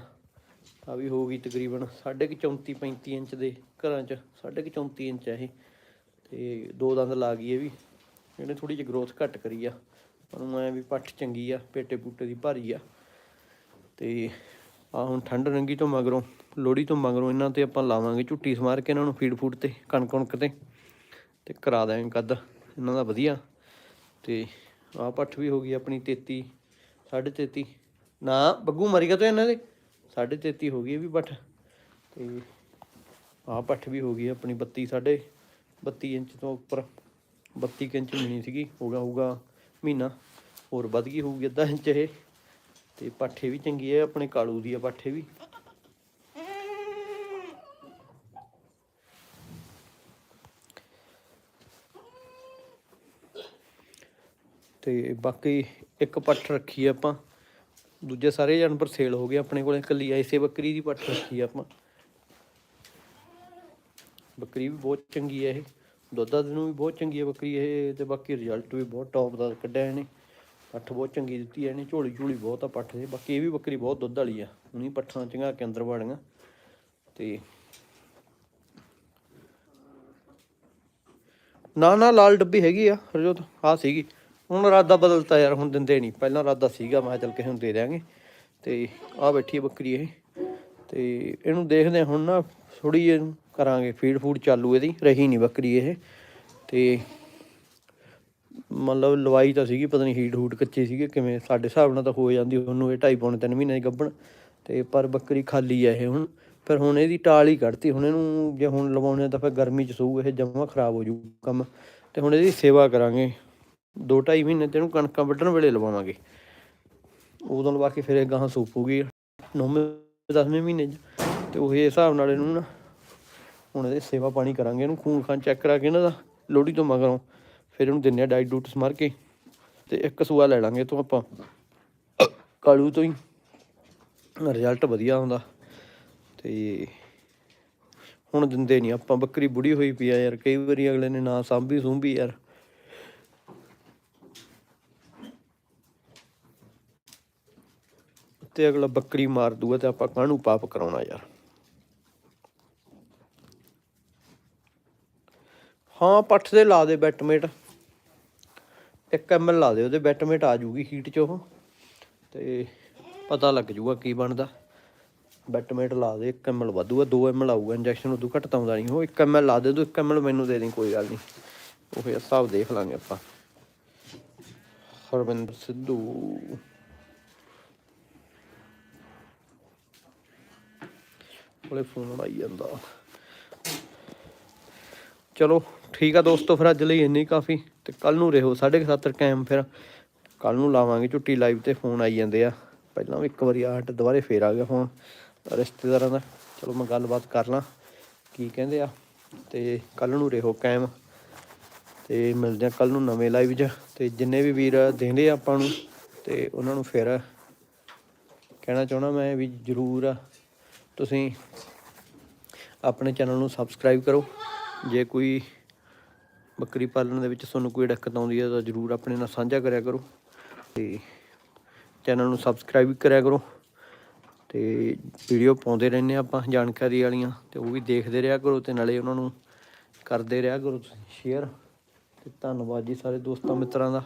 Speaker 1: ਆ ਵੀ ਹੋ ਗਈ ਤਕਰੀਬਨ 34 35 ਇੰਚ ਦੇ ਘਰਾਂ ਚ 34 ਇੰਚ ਆ ਇਹ। ਤੇ ਦੋ ਦੰਦ ਲਾ ਗਈ ਇਹ ਵੀ, ਇਹਨੇ ਥੋੜੀ ਜਿਹੀ ਗਰੋਥ ਘੱਟ ਕਰੀ ਆ। ਉਹਨੂੰ ਐ ਵੀ ਪੱਠ ਚੰਗੀ ਆ, ਪੇਟੇ ਪੂਟੇ ਦੀ ਭਾਰੀ ਆ। ਤੇ ਆ ਹੁਣ ਠੰਡ ਰੰਗੀ ਤੋਂ ਮਗਰੋਂ ਲੋੜੀ ਤੋਂ ਮਗਰੋਂ ਇਹਨਾਂ ਤੇ ਆਪਾਂ ਲਾਵਾਂਗੇ ਝੁੱਟੀ ਸਮਾਰ ਕੇ ਇਹਨਾਂ ਨੂੰ ਫੀਡ ਫੂਡ ਤੇ ਕਣਕ ਕਣਕ ਤੇ। ਤੇ ਕਰਾ ਦਾਂਗੇ ਕੱਦ। ਇਹਨਾਂ ਦਾ ਵਧੀਆ। ਤੇ ਆ ਪੱਠ ਵੀ ਹੋ ਗਈ ਆਪਣੀ 33 33.5 ਨਾ, ਬੱਗੂ ਮਰ ਤਾਂ ਇਹਨਾਂ ਦੇ। 33.5 ਹੋ ਗਈ ਇਹ ਵੀ ਪੱਠ। ਤੇ ਆ ਪੱਠ ਵੀ ਹੋ ਗਈ ਆਪਣੀ 32 ਸਾਢੇ 32 ਇੰਚ ਤੋਂ ਉੱਪਰ। 32 ਕੁ ਇੰਚ ਮਿਲਣੀ ਸੀਗੀ, ਹੋ ਗਿਆ ਹੋਊਗਾ ਮਹੀਨਾ। ਹੋਰ ਵੱਧ ਗਈ ਹੋਊਗੀ ਅੱਧਾ ਇੰਚ ਇਹ। ਤੇ ਪੱਠੇ ਵੀ ਚੰਗੀ ਹੈ ਆਪਣੇ ਕਾਲੂ ਦੀ ਆ ਪੱਠੇ ਵੀ। ਤੇ ਬਾਕੀ ਇੱਕ ਪੱਠ ਰੱਖੀ ਆਪਾਂ। ਦੂਜੇ ਸਾਰੇ ਜਾਨਵਰ ਸੇਲ ਹੋ ਗਏ ਆਪਣੇ ਕੋਲੇ। ਇਕੱਲੀ ਐਸੇ ਬੱਕਰੀ ਦੀ ਪੱਠ ਰੱਖੀ ਆਪਾਂ। ਬੱਕਰੀ ਵੀ ਬਹੁਤ ਚੰਗੀ ਹੈ ਇਹ। ਦੁੱਧ ਦਾ ਨੂੰ ਵੀ ਬਹੁਤ ਚੰਗੀ ਹੈ ਬੱਕਰੀ ਇਹ ਤੇ ਬਾਕੀ ਰਿਜ਼ਲਟ ਵੀ ਬਹੁਤ ਟੌਪ ਦਾ ਕੱਢਿਆ ਇਹਨੇ। ਪੱਠ ਬਹੁਤ ਚੰਗੀ ਦਿੱਤੀ ਇਹਨੇ। ਝੋਲੀ ਝੋਲੀ ਬਹੁਤ ਆ ਪੱਠ ਦੇ। ਬਾਕੀ ਇਹ ਵੀ ਬੱਕਰੀ ਬਹੁਤ ਦੁੱਧ ਵਾਲੀ ਆ। ਹੁਣੀ ਪੱਠਾਂ ਚੰਗਾ ਕੇ ਅੰਦਰ ਵੜੀਆਂ ਤੇ ਨਾ ਨਾ, ਲਾਲ ਡੱਬੀ ਹੈਗੀ ਆ ਰਜੋਤ। ਆ ਸੀਗੀ। ਹੁਣ ਇਰਾਦਾ ਬਦਲਤਾ ਯਾਰ, ਹੁਣ ਦਿੰਦੇ ਨਹੀਂ। ਪਹਿਲਾਂ ਇਰਾਦਾ ਸੀਗਾ, ਮੈਂ ਕਿਹਾ ਚੱਲ ਕੇ ਹੁਣ ਦੇ ਦਿਆਂਗੇ। ਤੇ ਆ ਬੈਠੀ ਹੈ ਬੱਕਰੀ ਇਹ। ਤੇ ਇਹਨੂੰ ਦੇਖਦੇ ਹਾਂ ਹੁਣ ਨਾ ਥੋੜੀ ਜਿਹੀ ਕਰਾਂਗੇ, ਫੀਡ ਫੂਡ ਚਾਲੂ ਇਹਦੀ। ਰਹੀ ਨਹੀਂ ਬੱਕਰੀ ਇਹ। ਤੇ ਮਤਲਬ ਲਵਾਈ ਤਾਂ ਸੀਗੀ, ਪਤਾ ਨਹੀਂ ਹੀਟ ਹੂਟ ਕੱਚੇ ਸੀਗੇ, ਕਿਵੇਂ ਸਾਡੇ ਹਿਸਾਬ ਨਾਲ ਤਾਂ ਹੋ ਜਾਂਦੀ, ਉਹਨੂੰ ਇਹ ਢਾਈ ਪੌਣੇ ਤਿੰਨ ਮਹੀਨੇ ਦੀ ਗੱਭਣ। ਤੇ ਪਰ ਬੱਕਰੀ ਖਾਲੀ ਆ ਇਹ ਹੁਣ। ਫਿਰ ਹੁਣ ਇਹਦੀ ਟਾਲ ਹੀ ਕੱਢਤੀ। ਹੁਣ ਇਹਨੂੰ ਜੇ ਹੁਣ ਲਵਾਉਣੇ ਤਾਂ ਫਿਰ ਗਰਮੀ ਚ ਸੂ, ਇਹ ਜਮਾ ਖਰਾਬ ਹੋ ਜੂ ਕੰਮ। ਤੇ ਹੁਣ ਇਹਦੀ ਸੇਵਾ ਕਰਾਂਗੇ। ਦੋ ਢਾਈ ਮਹੀਨੇ ਤੇ ਇਹਨੂੰ ਕਣਕਾਂ ਵੱਢਣ ਵੇਲੇ ਲਵਾਵਾਂਗੇ। ਉਦੋਂ ਲਵਾ ਕੇ ਫਿਰ ਇਹ ਗਾਹਾਂ ਸੂਪੂਗੀ ਨੌਵੇਂ, ਦਸਵੇਂ ਮਹੀਨੇ ਚ। ਤੇ ਉਹ ਹਿਸਾਬ ਨਾਲ ਇਹਨੂੰ ਨਾ ਹੁਣ ਇਹਦੇ ਸੇਵਾ ਪਾਣੀ ਕਰਾਂਗੇ, ਇਹਨੂੰ ਖੂਨ ਖਾਨ ਚੈੱਕ ਕਰਾ ਕੇ ਇਹਨਾਂ ਦਾ, ਲੋਹੜੀ ਤੋਂ ਮਗਰੋਂ। ਫਿਰ ਇਹਨੂੰ ਦਿੰਨੇ ਆ ਡਾਈਟ ਡੂਟ ਸਮਾਰ ਕੇ, ਤੇ ਇੱਕ ਸੂਆ ਲੈ ਲਾਂਗੇ ਤੋਂ ਆਪਾਂ, ਕਾਲੂ ਤੋਂ ਹੀ। ਰਿਜ਼ਲਟ ਵਧੀਆ ਆਉਂਦਾ। ਤੇ ਹੁਣ ਦਿੰਦੇ ਨਹੀਂ ਆਪਾਂ ਬੱਕਰੀ ਬੁੜੀ ਹੋਈ ਪਈ ਆ ਯਾਰ, ਕਈ ਵਾਰੀ ਅਗਲੇ ਨੇ ਨਾ ਸਾਂਭੀ ਸੂੰਭੀ ਯਾਰ। ਤੇ ਅਗਲਾ ਬੱਕਰੀ ਮਾਰ ਦੂਗਾ ਤੇ ਆਪਾਂ ਕਾਹਨੂੰ ਪਾਪ ਕਰਾਉਣਾ ਯਾਰ? ਹਾਂ, ਪੱਠ ਦੇ ਲਾ ਦੇ ਬੈਟਮੇਟ 1 ml ਲਾ ਦੇ, ਉਹਦੇ ਬੈਟਮੇਟ ਆ ਜੂਗੀ ਹੀਟ ਚ ਉਹ। ਤੇ ਪਤਾ ਲੱਗ ਜੂਗਾ ਕੀ ਬਣਦਾ। ਬੈਟਮੇਟ ਲਾ ਦੇ 1 ml ਵਧੂਗਾ 2 ml ਆਊਗਾ, ਇੰਜੈਕਸ਼ਨ ਉਦੋਂ ਘੱਟ ਤਾਂ ਆਉਂਦਾ ਨਹੀਂ। ਉਹ 1 ml ਲਾ ਦੇ ਤੂੰ 1 ml ਮੈਨੂੰ ਦੇ ਦੇ, ਕੋਈ ਗੱਲ ਨਹੀਂ। ਉਹ ਫਿਰ ਹਿਸਾਬ ਦੇਖ ਲਾਂਗੇ ਆਪਾਂ। ਹਰਵਿੰਦਰ ਸਿੱਧੂ। ਕੋਲੇ ਫੋਨ ਆਈ ਜਾਂਦਾ। ਚਲੋ, ਠੀਕ ਆ ਦੋਸਤੋ, ਫਿਰ ਅੱਜ ਲਈ ਇੰਨੀ ਕਾਫੀ। ਤੇ ਕੱਲ ਨੂੰ ਰਹੋ 7:30 ਟਾਈਮ ਫਿਰ। ਕੱਲ ਨੂੰ ਲਾਵਾਂਗੇ ਝੁੱਟੀ ਲਾਈਵ ਤੇ ਫੋਨ ਆਈ ਜਾਂਦੇ ਆ। ਪਹਿਲਾਂ ਵੀ ਇੱਕ ਵਾਰੀ ਆਟ ਦੁਬਾਰੇ ਫੇਰ ਆ ਗਿਆ ਫੋਨ ਰਿਸ਼ਤੇਦਾਰਾਂ ਦਾ। ਚਲੋ, ਮੈਂ ਗੱਲਬਾਤ ਕਰ ਲਾਂ, ਕੀ ਕਹਿੰਦੇ ਆ। ਤੇ ਕੱਲ ਨੂੰ ਰਹੋ ਕਾਇਮ। ਤੇ ਮਿਲਦੇ ਆ ਕੱਲ ਨੂੰ ਨਵੇਂ ਲਾਈਵ 'ਚ। ਤੇ ਜਿੰਨੇ ਵੀ ਵੀਰ ਦੇਂਦੇ ਆ ਆਪਾਂ ਨੂੰ, ਤੇ ਉਹਨਾਂ ਨੂੰ ਫਿਰ ਕਹਿਣਾ ਚਾਹਣਾ ਮੈਂ ਵੀ ਜਰੂਰ ਤੁਸੀਂ ਆਪਣੇ ਚੈਨਲ ਨੂੰ ਸਬਸਕ੍ਰਾਈਬ ਕਰੋ। ਜੇ ਕੋਈ ਬੱਕਰੀ ਪਾਲਣ ਦੇ ਵਿੱਚ ਤੁਹਾਨੂੰ ਕੋਈ ਦਿੱਕਤ ਆਉਂਦੀ ਹੈ ਤਾਂ ਜਰੂਰ ਆਪਣੇ ਨਾਲ ਸਾਂਝਾ ਕਰਿਆ ਕਰੋ ਤੇ ਚੈਨਲ ਨੂੰ ਸਬਸਕ੍ਰਾਈਬ ਵੀ ਕਰਿਆ ਕਰੋ ਤੇ ਵੀਡੀਓ ਪਾਉਂਦੇ ਰਹਿੰਦੇ ਹਾਂ ਆਪਾਂ ਜਾਣਕਾਰੀ ਵਾਲੀਆਂ ਤੇ ਉਹ ਵੀ ਦੇਖਦੇ ਰਿਹਾ ਕਰੋ ਤੇ ਨਾਲੇ ਉਹਨਾਂ ਨੂੰ ਕਰਦੇ ਰਿਹਾ ਕਰੋ ਤੁਸੀਂ ਸ਼ੇਅਰ ਤੇ ਧੰਨਵਾਦ ਜੀ ਸਾਰੇ ਦੋਸਤਾਂ ਮਿੱਤਰਾਂ ਦਾ।